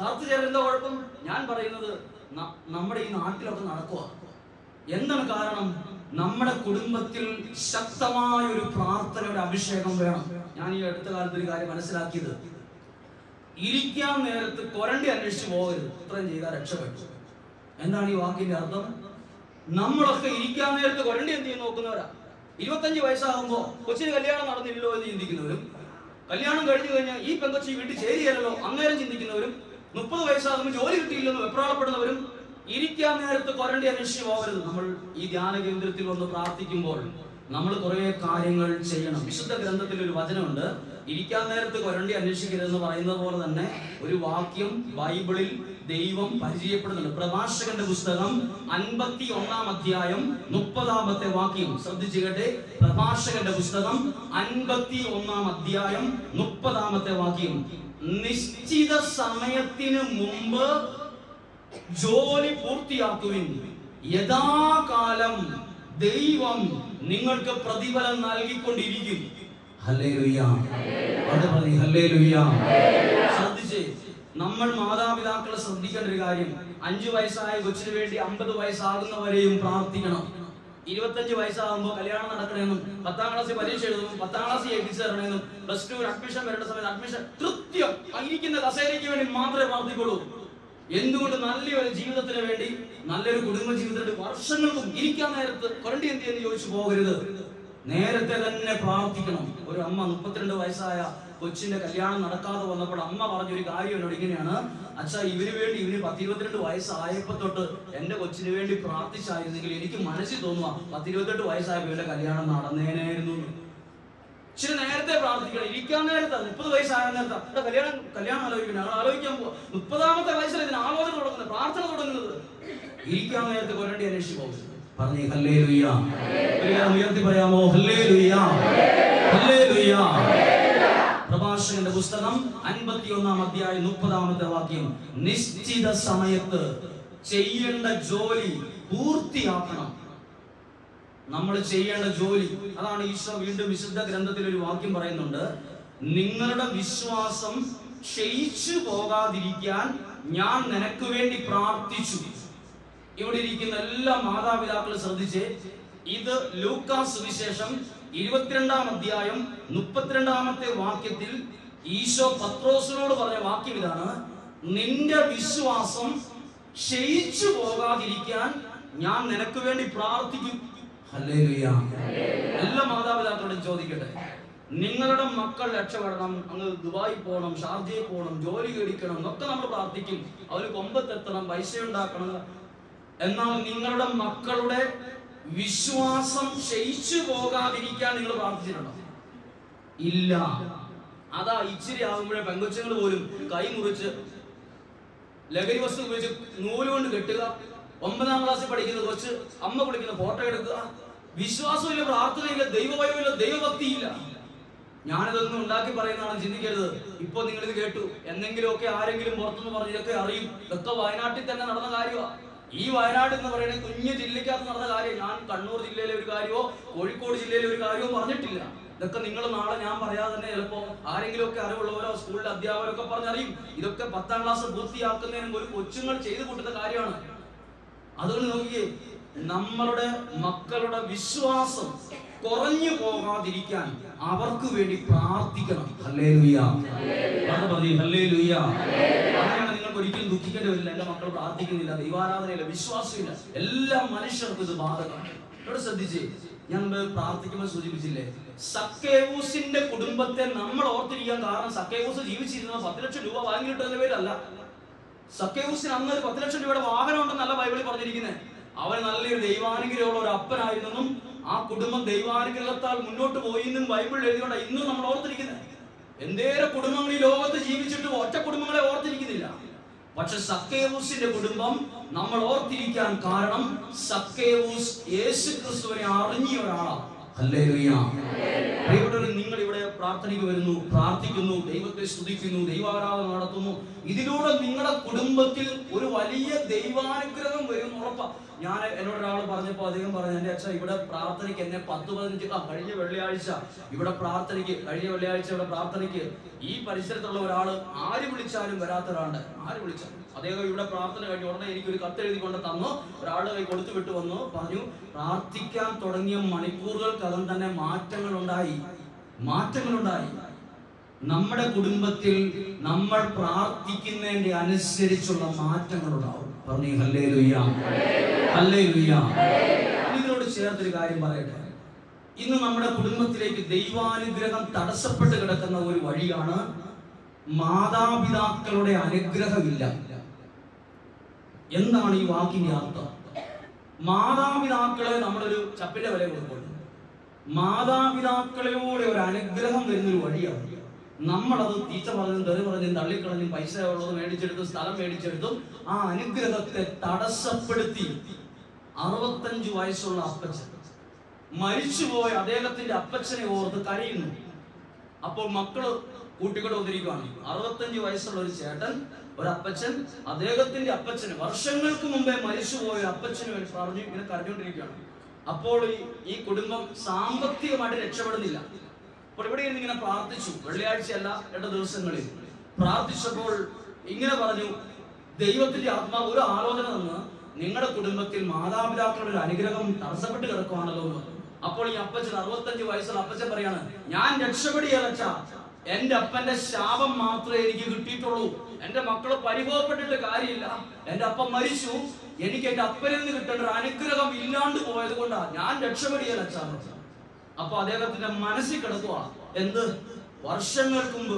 കറുത്ത എന്താ കുഴപ്പം? ഞാൻ പറയുന്നത് നമ്മുടെ ഈ നാട്ടിലൊക്കെ നടക്കുക എന്താണ് കാരണം? നമ്മുടെ കുടുംബത്തിൽ ശക്തമായ ഒരു പ്രാർത്ഥനയുടെ അഭിഷേകം വേണം. ഞാൻ ഈ അടുത്ത കാലത്ത് ഒരു കാര്യം മനസ്സിലാക്കിയത്. ഇരിക്കാൻ നേരത്ത് കൊരണ്ടി അന്വേഷിച്ച് പോകരുത്. ഇത്രയും ചെയ്താൽ രക്ഷപ്പെട്ടു. എന്താണ് ഈ വാക്കിന്റെ അർത്ഥം? നമ്മളൊക്കെ ഇരിക്കാൻ നേരത്ത് കൊരണ്ടി എന്ത് ചെയ്യും നോക്കുന്നവരാ? ഇരുപത്തഞ്ച് വയസ്സാകുമ്പോ കൊച്ചിന് കല്യാണം നടന്നില്ലല്ലോ എന്ന് ചിന്തിക്കുന്നവരും കല്യാണം കഴിഞ്ഞു കഴിഞ്ഞാൽ ഈ പെങ്കൊച്ചി വീട്ടിൽ ചേരിയല്ലോ അന്നേരം ചിന്തിക്കുന്നവരും മുപ്പത് വയസ്സാകുമ്പോൾ ജോലി കിട്ടിയില്ലെന്ന് വെപ്രാളപ്പെടുന്നവരും ഇരിക്കാൻ നേരത്ത് കൊരണ്ടി അന്വേഷിച്ച് പോകരുത്. നമ്മൾ ഈ ധ്യാന കേന്ദ്രത്തിൽ വന്ന് പ്രാർത്ഥിക്കുമ്പോൾ നമ്മൾ കുറെ കാര്യങ്ങൾ ചെയ്യണം. വിശുദ്ധ ഗ്രന്ഥത്തിൽ ഒരു വചനമുണ്ട് ഇരിക്കാൻ നേരത്ത് കൊരണ്ടി അന്വേഷിക്കരുതെന്ന് പറയുന്ന പോലെ തന്നെ ഒരു വാക്യം ബൈബിളിൽ ദൈവം പരിചയപ്പെടുന്നുണ്ട്. പ്രഭാഷകന്റെ പുസ്തകം അൻപത്തി ഒന്നാം അധ്യായം മുപ്പതാമത്തെ വാക്യം. ശ്രദ്ധിച്ചു കേട്ടെ. പ്രഭാഷകന്റെ പുസ്തകം അൻപത്തി ഒന്നാം അധ്യായം മുപ്പതാമത്തെ വാക്യം. നിശ്ചിത സമയത്തിന് മുമ്പ് ജോലി പൂർത്തിയാക്കുവിൻ. യഥാകാലം ദൈവം നിങ്ങൾക്ക് പ്രതിഫലം നൽകിക്കൊണ്ടിരിക്കും ശ്രദ്ധിച്ചേ. നമ്മൾ മാതാപിതാക്കളെ ശ്രദ്ധിക്കേണ്ട ഒരു കാര്യം. അഞ്ചു വയസ്സായ കൊച്ചിന് വേണ്ടി അമ്പത് വയസ്സാകുന്നവരെയും പ്രാർത്ഥിക്കണം. ഇരുപത്തഞ്ച് വയസ്സാകുമ്പോൾ കല്യാണം നടക്കണമെന്നും പത്താം ക്ലാസ് പരീക്ഷ എഴുതും പത്താം ക്ലാസ് എഴുതിച്ചു തരണമെന്നും പ്ലസ് ടു അഡ്മിഷൻ വരേണ്ട സമയത്ത് അഡ്മിഷൻ കൃത്യം ആ ഇരിക്കുന്ന കസേരയ്ക്ക് വേണ്ടി മാത്രമേ പ്രാർത്ഥിക്കുള്ളൂ. എന്തുകൊണ്ട് നല്ലൊരു ജീവിതത്തിന് വേണ്ടി നല്ലൊരു കുടുംബ ജീവിതത്തിന് വർഷങ്ങൾക്കും ഇരിക്കാൻ നേരത്ത് കൊരണ്ടി എന്ത് എന്ന് ചോദിച്ചു പോകരുത്. നേരത്തെ തന്നെ പ്രാർത്ഥിക്കണം. ഒരു അമ്മ മുപ്പത്തിരണ്ട് വയസ്സായ കൊച്ചിന്റെ കല്യാണം നടക്കാതെ വന്നപ്പോൾ അമ്മ പറഞ്ഞൊരു കാര്യം എന്നോട് ഇങ്ങനെയാണ്. അച്ഛാ ഇവന് വേണ്ടി ഇവന് പത്തിരുപത്തിരണ്ട് വയസ്സായപ്പോ തൊട്ട് എന്റെ കൊച്ചിന് വേണ്ടി പ്രാർത്ഥിച്ചായിരുന്നെങ്കിൽ എനിക്ക് മനസ്സിൽ തോന്നുക പത്തിരുപത്തെട്ട് വയസ്സായ ഇവന്റെ കല്യാണം നടന്നേനായിരുന്നു. ഇച്ചിരി നേരത്തെ പ്രാർത്ഥിക്കണം. ഇരിക്കാൻ നേരത്തെ മുപ്പത് വയസ്സായ നേരത്തെ. ഇവിടെ കല്യാണം കല്യാണം ആലോചിക്കണം ഞങ്ങൾ ആലോചിക്കാൻ പോവാ. മുപ്പതാമത്തെ വയസ്സിൽ ഇതിന് ആലോചന തുടങ്ങുന്നത് പ്രാർത്ഥന തുടങ്ങുന്നത്. ഇരിക്കാൻ നേരത്തെ കൊരണ്ടി അന്വേഷിച്ച് പോകും പറഞ്ഞേ ഹല്ലേ ലുയ്യ ഉയർത്തി പറയാമോ? ഹല്ലേ ലുയ്യ ഹല്ലേ ലുയ്യ പ്രഭാഷകന്റെ പുസ്തകം അൻപത്തി ഒന്നാം അധ്യായം മുപ്പതാമത്തെ വാക്യം. നിശ്ചിത സമയത്ത് ചെയ്യേണ്ട ജോലി പൂർത്തിയാക്കണം. നമ്മൾ ചെയ്യേണ്ട ജോലി. അതാണ് ഈശോ വീണ്ടും വിശുദ്ധ ഗ്രന്ഥത്തിൽ ഒരു വാക്യം പറയുന്നുണ്ട്. നിങ്ങളുടെ വിശ്വാസം ക്ഷയിച്ചു പോകാതിരിക്കാൻ ഞാൻ നിനക്ക് വേണ്ടി പ്രാർത്ഥിച്ചു. ഇവിടെ ഇരിക്കുന്ന എല്ലാ മാതാപിതാക്കളും ശ്രദ്ധിച്ച്. ഇത് ലൂക്കാസ് സുവിശേഷം ഇരുപത്തിരണ്ടാം അധ്യായം മുപ്പത്തിരണ്ടാമത്തെ വാക്യത്തിൽ ഈശോ പത്രോസിനോട് പറഞ്ഞ വാക്യം ഇതാണ്. നിന്റെ വിശ്വാസം ക്ഷയിച്ചു പോകാതിരിക്കാൻ ഞാൻ നിനക്ക് വേണ്ടി പ്രാർത്ഥിക്കും. എല്ലാ മാതാപിതാക്കളോടും ചോദിക്കട്ടെ. നിങ്ങളുടെ മക്കൾ രക്ഷപ്പെടണം അങ്ങ് ദുബായി പോകണം ഷാർജയിൽ പോകണം ജോലി കേടിക്കണം എന്നൊക്കെ നമ്മൾ പ്രാർത്ഥിക്കും. അവർ കൊമ്പത്തെത്തണം പൈസ ഉണ്ടാക്കണം എന്നാൽ നിങ്ങളുടെ മക്കളുടെ വിശ്വാസം ക്ഷയിച്ചു പോകാതിരിക്കാൻ നിങ്ങൾ പ്രാർത്ഥിച്ചിട്ടുണ്ടോ? ഇല്ല. അതാ ഇച്ചിരി ആകുമ്പോഴേ പെങ്കൊച്ചുങ്ങൾ പോലും കൈ മുറിച്ച് ലഹരി വസ്തു ഉപയോഗിച്ച് നൂലുകൊണ്ട് കെട്ടുക. ഒമ്പതാം ക്ലാസ്സിൽ പഠിക്കുന്ന കൊച്ച് അമ്മ വിളിക്കുന്ന ഫോട്ടോ എടുക്കുക. വിശ്വാസമില്ല പ്രാർത്ഥനയില്ല ദൈവഭയമില്ല ദൈവഭക്തിയില്ല. ഞാനിതൊന്നും ഉണ്ടാക്കി പറയുന്നതാണ് ചിന്തിക്കരുത്. ഇപ്പൊ നിങ്ങൾ ഇത് കേട്ടു. എന്തെങ്കിലുമൊക്കെ ആരെങ്കിലും പുറത്തുനിന്ന് പറഞ്ഞു ഇതൊക്കെ അറിയും. ഇതൊക്കെ വയനാട്ടിൽ തന്നെ നടന്ന കാര്യമാണ് ഈ വയനാട് എന്ന് പറയുന്നത് കുഞ്ഞു ജില്ലക്കകത്ത് നടന്ന കാര്യം. ഞാൻ കണ്ണൂർ ജില്ലയിലെ ഒരു കാര്യമോ കോഴിക്കോട് ജില്ലയിലെ ഒരു കാര്യമോ പറഞ്ഞിട്ടില്ല. ഇതൊക്കെ നിങ്ങൾ നാളെ ഞാൻ പറയാതെ തന്നെ ചിലപ്പോ ആരെങ്കിലും ഒക്കെ അറിവുള്ളവരോ സ്കൂളിലെ അധ്യാപകരൊക്കെ പറഞ്ഞറിയും. ഇതൊക്കെ പത്താം ക്ലാസ് പൂർത്തിയാക്കുന്നതിനും ഒരു കൊച്ചുങ്ങൾ ചെയ്തു കൂട്ടുന്ന കാര്യമാണ്. അതുകൊണ്ട് നോക്കിയേ നമ്മളുടെ മക്കളുടെ വിശ്വാസം കുറഞ്ഞു പോകാതിരിക്കാൻ അവർക്ക് വേണ്ടി പ്രാർത്ഥിക്കണം. ഹല്ലേലൂയ. അത് മതി ഹല്ലേലൂയ. അങ്ങനെയാണ് നിങ്ങൾക്ക് ഒരിക്കലും ദുഃഖിക്കേണ്ടി വരില്ല എന്റെ മക്കൾ പ്രാർത്ഥിക്കുന്നില്ല ദൈവാരാധനയില്ല വിശ്വാസമില്ല. എല്ലാ മനുഷ്യർക്കും ഇത് ബാധകമാണ്. ഇവിടെ ശ്രദ്ധിച്ചേ ഞാൻ പ്രാർത്ഥിക്കുമ്പോൾ സൂചിപ്പിച്ചില്ലേ സക്കേവൂസിന്റെ കുടുംബത്തെ നമ്മൾ ഓർത്തിരിക്കാൻ കാരണം സക്കേവൂസ് ജീവിച്ചിരുന്ന പത്ത് ലക്ഷം രൂപ വാങ്ങിയിട്ടുള്ള പേരല്ല. സക്കേവൂസിന് അന്ന് ഒരു പത്ത് ലക്ഷം രൂപയുടെ വാഹനം ഉണ്ടെന്നല്ല ബൈബിളിൽ പറഞ്ഞിരിക്കുന്നത് അവൻ നല്ലൊരു ദൈവാനുഗ്രഹമുള്ള ഒരു അപ്പനായിരുന്നെന്നും ആ കുടുംബം ദൈവാനുഗ്രഹത്താൽ മുന്നോട്ട് പോയി എന്നും ബൈബിളിൽ എഴുതിയോണ്ട ഇന്നും നമ്മൾ ഓർത്തിരിക്കുന്നത് എന്തേറെ കുടുംബങ്ങൾ ഈ ലോകത്ത് ജീവിച്ചിട്ട് ഒറ്റ കുടുംബങ്ങളെ ഓർത്തിരിക്കുന്നില്ല. പക്ഷെ സക്കേവൂസിന്റെ കുടുംബം നമ്മൾ ഓർത്തിരിക്കാൻ കാരണം സക്കേവൂസ് യേശു ക്രിസ്തുവിനെ അറിഞ്ഞ ഒരാളാണ്. നിങ്ങൾ ഇവിടെ പ്രാർത്ഥനയ്ക്ക് വരുന്നു പ്രാർത്ഥിക്കുന്നു ദൈവത്തെ സ്തുതിക്കുന്നു ദൈവാരാധന നടത്തുന്നു. ഇതിലൂടെ നിങ്ങളുടെ കുടുംബത്തിൽ ഒരു വലിയ ദൈവാനുഗ്രഹം വരും ഉറപ്പാണ് ഉറപ്പാ. ഞാൻ എന്നോട് ഒരാൾ പറഞ്ഞപ്പോൾ അദ്ദേഹം പറഞ്ഞു എന്റെ അച്ഛൻ ഇവിടെ പ്രാർത്ഥനയ്ക്ക് എന്നെ പത്ത് പതിനഞ്ച് ആ കഴിഞ്ഞ വെള്ളിയാഴ്ച. ഇവിടെ പ്രാർത്ഥനയ്ക്ക് കഴിഞ്ഞ വെള്ളിയാഴ്ച ഇവിടെ പ്രാർത്ഥനയ്ക്ക് ഈ പരിസരത്തുള്ള ഒരാൾ ആര് വിളിച്ചാലും വരാത്ത ഒരാളുണ്ട് ആര് വിളിച്ചാലും അദ്ദേഹം ഇവിടെ പ്രാർത്ഥന കഴിഞ്ഞ ഉടനെ എനിക്ക് ഒരു കത്ത് എഴുതി കൊണ്ട് തന്നു. ഒരാളുടെ കൈ കൊടുത്തു വിട്ടു വന്നു. പറഞ്ഞു പ്രാർത്ഥിക്കാൻ തുടങ്ങിയ മണിക്കൂറുകൾക്കകം തന്നെ മാറ്റങ്ങൾ ഉണ്ടായി മാറ്റങ്ങൾ ഉണ്ടായി നമ്മുടെ കുടുംബത്തിൽ നമ്മൾ പ്രാർത്ഥിക്കുന്നതിന്റെ അനുസരിച്ചുള്ള മാറ്റങ്ങൾ ഉണ്ടാവും പറഞ്ഞു ഇതിനോട് ചേർത്തൊരു കാര്യം പറയട്ടെ. ഇന്ന് നമ്മുടെ കുടുംബത്തിലേക്ക് ദൈവാനുഗ്രഹം തടസ്സപ്പെട്ട് കിടക്കുന്ന ഒരു വഴിയാണ് മാതാപിതാക്കളുടെ അനുഗ്രഹമില്ല. എന്താണ് ഈ വാക്കിന്റെ അർത്ഥം? മാതാപിതാക്കളെ നമ്മളൊരു ചപ്പിന്റെ വില കൊടുക്കുന്നു. മാതാപിതാക്കളിലൂടെ ഒരു അനുഗ്രഹം വരുന്നൊരു വഴിയാണ് നമ്മളത് തീച്ച പറഞ്ഞും തെറി പറഞ്ഞും തള്ളിക്കളഞ്ഞും പൈസ ഉള്ളത് മേടിച്ചെടുത്തും സ്ഥലം മേടിച്ചെടുത്തും ആ അനുഗ്രഹത്തെ തടസ്സപ്പെടുത്തി. അറുപത്തഞ്ചു വയസ്സുള്ള അപ്പച്ചൻ. മരിച്ചുപോയ അദ്ദേഹത്തിന്റെ അപ്പച്ചനെ ഓർത്ത് കരയുന്നു. അപ്പോൾ മക്കൾ കൂട്ടിക്കൊണ്ട് വന്നിരിക്കുകയാണ് അറുപത്തഞ്ച് വയസ്സുള്ള ഒരു ചേട്ടൻ ഒരു അപ്പച്ചൻ അദ്ദേഹത്തിന്റെ അപ്പച്ചന് വർഷങ്ങൾക്ക് മുമ്പേ മരിച്ചുപോയ അപ്പച്ചന് വേണ്ടി പറഞ്ഞു ഇങ്ങനെ കരഞ്ഞുകൊണ്ടിരിക്കുകയാണ്. അപ്പോൾ ഈ കുടുംബം സാമ്പത്തികമായിട്ട് രക്ഷപ്പെടുന്നില്ല. അപ്പോൾ ഇവിടെ ഇങ്ങനെ പ്രാർത്ഥിച്ചു വെള്ളിയാഴ്ചയല്ല രണ്ട് ദിവസങ്ങളിൽ. പ്രാർത്ഥിച്ചപ്പോൾ ഇങ്ങനെ പറഞ്ഞു ദൈവത്തിന്റെ ആത്മാവ് ഒരു ആലോചന തന്ന് നിങ്ങളുടെ കുടുംബത്തിൽ മാതാപിതാക്കളുടെ ഒരു അനുഗ്രഹം തടസ്സപ്പെട്ട് കിടക്കുവാണല്ലോ അപ്പോൾ ഈ അപ്പച്ചൻ അറുപത്തഞ്ച് വയസ്സുള്ള അപ്പച്ചൻ പറയാണ് ഞാൻ രക്ഷപ്പെടുകയല്ല എന്റെ അപ്പന്റെ ശാപം മാത്രമേ എനിക്ക് കിട്ടിയിട്ടുള്ളൂ. എന്റെ മക്കൾ പരിഭവപ്പെട്ടിട്ട് കാര്യമില്ല. എന്റെ അപ്പൻ മരിച്ചു. എനിക്ക് എന്റെ അപ്പനിൽ നിന്ന് കിട്ടേണ്ട ഒരു അനുഗ്രഹം ഇല്ലാണ്ട് പോയത് കൊണ്ടാ ഞാൻ രക്ഷപ്പെടുകയല്ല അപ്പൊ അദ്ദേഹത്തിന്റെ മനസ്സിൽ കിടക്കുക എന്ത്? വർഷങ്ങൾക്ക് മുമ്പ്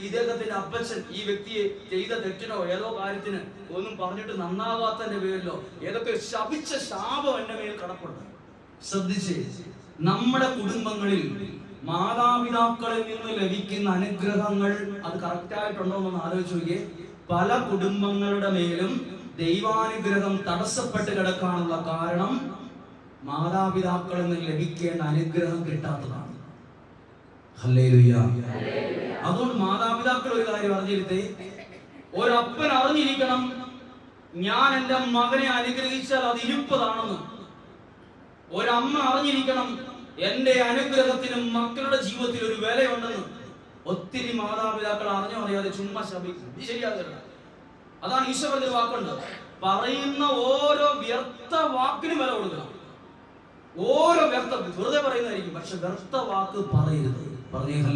ഇദ്ദേഹത്തിന്റെ അപ്പച്ചൻ ഈ വ്യക്തിയെ ചെയ്ത തെറ്റിനോ ഏതോ കാര്യത്തിന് ഒന്നും പറഞ്ഞിട്ട് നന്നാവാത്തന്റെ പേരിലോ ഏതൊക്കെ ശപിച്ച ശാപം എന്റെ മേൽ കിടപ്പുണ്ട്. ശ്രദ്ധിച്ചേ നമ്മുടെ കുടുംബങ്ങളിൽ മാതാപിതാക്കളിൽ നിന്ന് ലഭിക്കുന്ന അനുഗ്രഹങ്ങൾ അത് കറക്റ്റ് ആയിട്ടുണ്ടോ എന്ന് ആലോചിച്ച് നോക്കിയേ. പല കുടുംബങ്ങളുടെ മേലും ദൈവാനുഗ്രഹം തടസ്സപ്പെട്ട് കിടക്കാനുള്ള കാരണം മാതാപിതാക്കളിൽ നിന്ന് ലഭിക്കേണ്ട അനുഗ്രഹം കിട്ടാത്തതാണ്. അതുകൊണ്ട് മാതാപിതാക്കൾ ഒരു കാര്യം അറിഞ്ഞിരുത്തേ ഒരപ്പൻ അറിഞ്ഞിരിക്കണം ഞാൻ എന്റെ മകനെ അനുഗ്രഹിച്ചാൽ അത് ഇരുപ്പതാണെന്ന്. ഒരമ്മ അറിഞ്ഞിരിക്കണം എന്റെ അനുഗ്രഹത്തിനും മക്കളുടെ ജീവിതത്തിൽ ഒരു വിലയുണ്ടെന്ന്. ഒത്തിരി മാതാപിതാക്കൾ അറിഞ്ഞോ അറിയാതെ ചുമ്മാ ശപിക്കും. ഇത് ശരിയാകരുത് അതാണ് ഈശ്വരന്റെ വാക്കുണ്ട്. പറയുന്ന ഓരോ വ്യർത്ഥ വാക്കിനും വില കൊടുക്കണം. ഓരോ വ്യർത്ഥ. വെറുതെ പറയുന്നതായിരിക്കും പക്ഷെ വ്യർത്ഥ വാക്ക് പറയരുത്. പറഞ്ഞേ ഇത്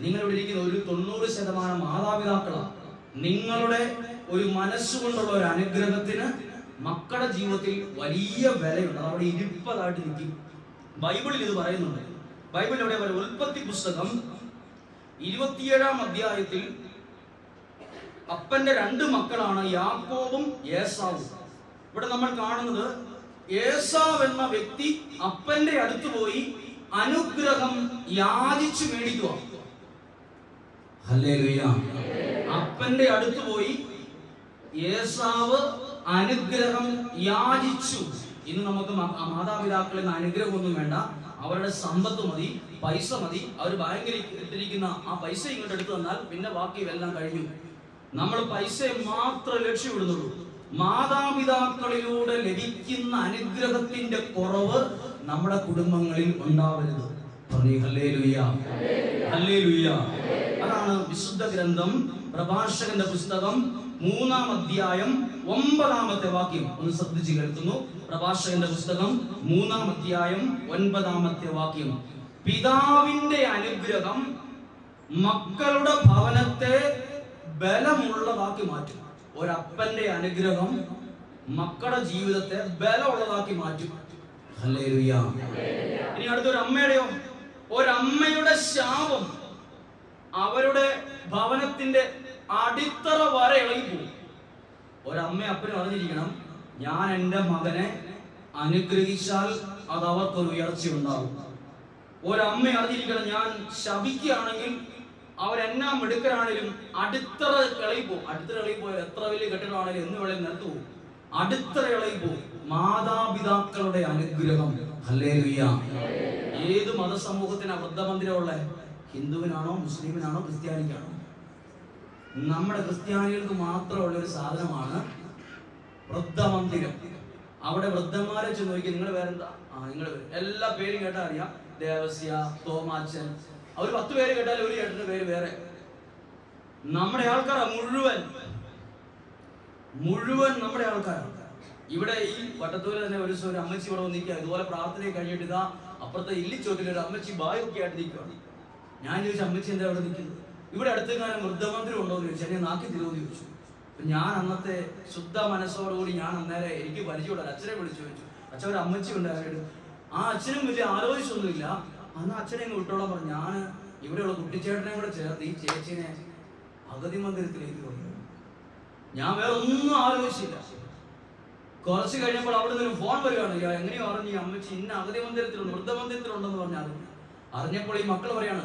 നിങ്ങൾ ഇവിടെ ഇരിക്കുന്ന ഒരു തൊണ്ണൂറ് ശതമാനം മാതാപിതാക്കളാണ് നിങ്ങളുടെ ഒരു മനസ്സുകൊണ്ടുള്ള ഒരു അനുഗ്രഹത്തിന് മക്കളുടെ ജീവിതത്തിൽ വലിയ വിലയുണ്ട്. അവിടെ ഇരിപ്പതായിട്ട് നിൽക്കും ബൈബിളിൽ ഇത് പറയുന്നുണ്ട്. ബൈബിളിൽ എവിടെ പറയും ഉൽപ്പത്തി പുസ്തകം ഇരുപത്തിയേഴാം അധ്യായത്തിൽ അപ്പന്റെ രണ്ട് മക്കളാണ് യാക്കോബും ഏസാവും. ഇവിടെ നമ്മൾ കാണുന്നത് ഏസാവ് എന്ന വ്യക്തി അപ്പന്റെ അടുത്ത് പോയി അനുഗ്രഹം യാചിച്ചു മേടിക്കുക അപ്പന്റെ അടുത്ത് പോയി ഏസാവ് അനുഗ്രഹം യാചിച്ചു. ഇന്ന് നമുക്ക് മാതാപിതാക്കളിൽ നിന്ന് അനുഗ്രഹമൊന്നും വേണ്ട. അവരുടെ സമ്പത്ത് മതി പൈസ മതി. അവർ ബാങ്കിൽ ഇട്ടിരിക്കുന്ന ആ പൈസ ഇങ്ങോട്ട് എടുത്തു തന്നാൽ പിന്നെ ബാക്കി എല്ലാം കഴിഞ്ഞു. നമ്മൾ പൈസയെ മാത്രം ലക്ഷ്യമിടുന്നുള്ളൂ. മാതാപിതാക്കളിലൂടെ ലഭിക്കുന്ന അനുഗ്രഹത്തിന്റെ കുറവ് നമ്മുടെ കുടുംബങ്ങളിൽ ഉണ്ടാവരുത്. അതാണ് വിശുദ്ധ ഗ്രന്ഥം പ്രഭാഷകന്റെ പുസ്തകം മൂന്നാം അധ്യായം ഒമ്പതാമത്തെ വാക്യം. ഒന്ന് ശ്രദ്ധിച്ചു കേൾക്കുന്നു. പ്രഭാഷകന്റെ പുസ്തകം മൂന്നാം അധ്യായം ഒൻപതാമത്തെ വാക്യം. പിതാവിന്റെ അനുഗ്രഹം മക്കളുടെ ഭവനത്തെ ബലമുള്ളതാക്കി മാറ്റും. ഒരപ്പന്റെ അനുഗ്രഹം മക്കളുടെ ജീവിതത്തെ ബലമുള്ളതാക്കി മാറ്റും. ഇനി അടുത്തൊരു അമ്മയുടെയോ ഒരമ്മയുടെ ശാപം അവരുടെ ഭവനത്തിന്റെ അടിത്തറ വരെ ഇളകിപ്പോകും. ഒരമ്മ അപ്പനും അറിഞ്ഞിരിക്കണം ഞാൻ എന്റെ മകനെ അനുഗ്രഹിച്ചാൽ അത് അവർക്കൊരു ഉയർച്ച ഉണ്ടാകും ഒരമ്മ അറിഞ്ഞിരിക്കണം ഞാൻ ശപിക്കുകയാണെങ്കിൽ അവരെന്നാ മിടുക്കരാണെങ്കിലും അടിത്തറ ഇളകിപ്പോവും അടിത്തറ പോയാൽ എത്ര വലിയ കെട്ടിടമാണെങ്കിലും എന്ന് വേണേലും നിലത്ത് പോകും. അടിത്തറ പോകും മാതാപിതാക്കളുടെ അനുഗ്രഹം. ഏത് മതസമൂഹത്തിനാ വൃദ്ധമന്ദിരമുള്ള ഹിന്ദുവിനാണോ മുസ്ലിമിനാണോ ക്രിസ്ത്യാനിക്കാണോ? നമ്മുടെ ക്രിസ്ത്യാനികൾക്ക് മാത്രമുള്ള ഒരു സാധനമാണ് വൃദ്ധമന്ദിരം. അവിടെ വൃദ്ധന്മാരെ ചെന്ന് നോക്കി നിങ്ങൾ വേറെന്താ ആ നിങ്ങൾ എല്ലാ പേരും കേട്ടാ അറിയാം. ദേവസ്യ തോമാച്ചൻ അവർ പത്ത് പേര് കേട്ടാൽ ഒരു ചേട്ടന്റെ പേര് വേറെ. നമ്മുടെ ആൾക്കാരാ മുഴുവൻ. മുഴുവൻ നമ്മുടെ ആൾക്കാരാണ് ഇവിടെ ഈ വട്ടത്തൂര് തന്നെ ഒരു ദിവസം ഒരു അമ്മച്ചി ഇവിടെ നിൽക്കുക ഇതുപോലെ പ്രാർത്ഥന കഴിഞ്ഞിട്ട് ഇതാ അപ്പുറത്തെ ഇല്ലിച്ചോട്ടിൽ ഒരു അമ്മച്ചി ബായൊക്കെ ആയിട്ട് നിൽക്കുകയാണ് ഞാൻ ചോദിച്ചു അമ്മച്ചി എന്താ അവിടെ നിൽക്കുന്നത്? ഇവിടെ അടുത്ത് കാലം വൃദ്ധമന്ദിരം ഉണ്ടോ? എന്ന് ചോദിച്ചു. എന്നെ നാക്കി തിരുവെന്ന് ചോദിച്ചു. ഞാൻ അന്നത്തെ ശുദ്ധ മനസ്സോടുകൂടി ഞാൻ അന്നേരം എനിക്ക് പരിചയമുള്ള അച്ഛനെ വിളിച്ചു ചോദിച്ചു. അച്ഛൻ ഒരു അമ്മച്ചി ഉണ്ടായിരുന്നു ആ അച്ഛനും വലിയ ആലോചിച്ചൊന്നുമില്ല. അന്ന് അച്ഛനെ വിട്ടോളം പറഞ്ഞു. ഞാൻ ഇവിടെയുള്ള കുട്ടിച്ചേട്ടനെ കൂടെ ചേർത്ത് ഈ ചേച്ചിനെ അഗതി മന്ദിരത്തിലേക്ക് കൊണ്ടു ഞാൻ വേറെ ഒന്നും ആലോചിച്ചില്ല. കുറച്ച് കഴിഞ്ഞപ്പോൾ അവിടെ നിന്ന് ഫോൺ വരികയാണ് അയ്യോ എങ്ങനെയോ അറിഞ്ഞു. അമ്മച്ചി ഇന്ന അഗതി മന്ദിരത്തിലുണ്ട് വൃദ്ധമന്ദിരത്തിലുണ്ടെന്ന് പറഞ്ഞ് അറിഞ്ഞു. അറിഞ്ഞപ്പോൾ ഈ മക്കൾ പറയാണ്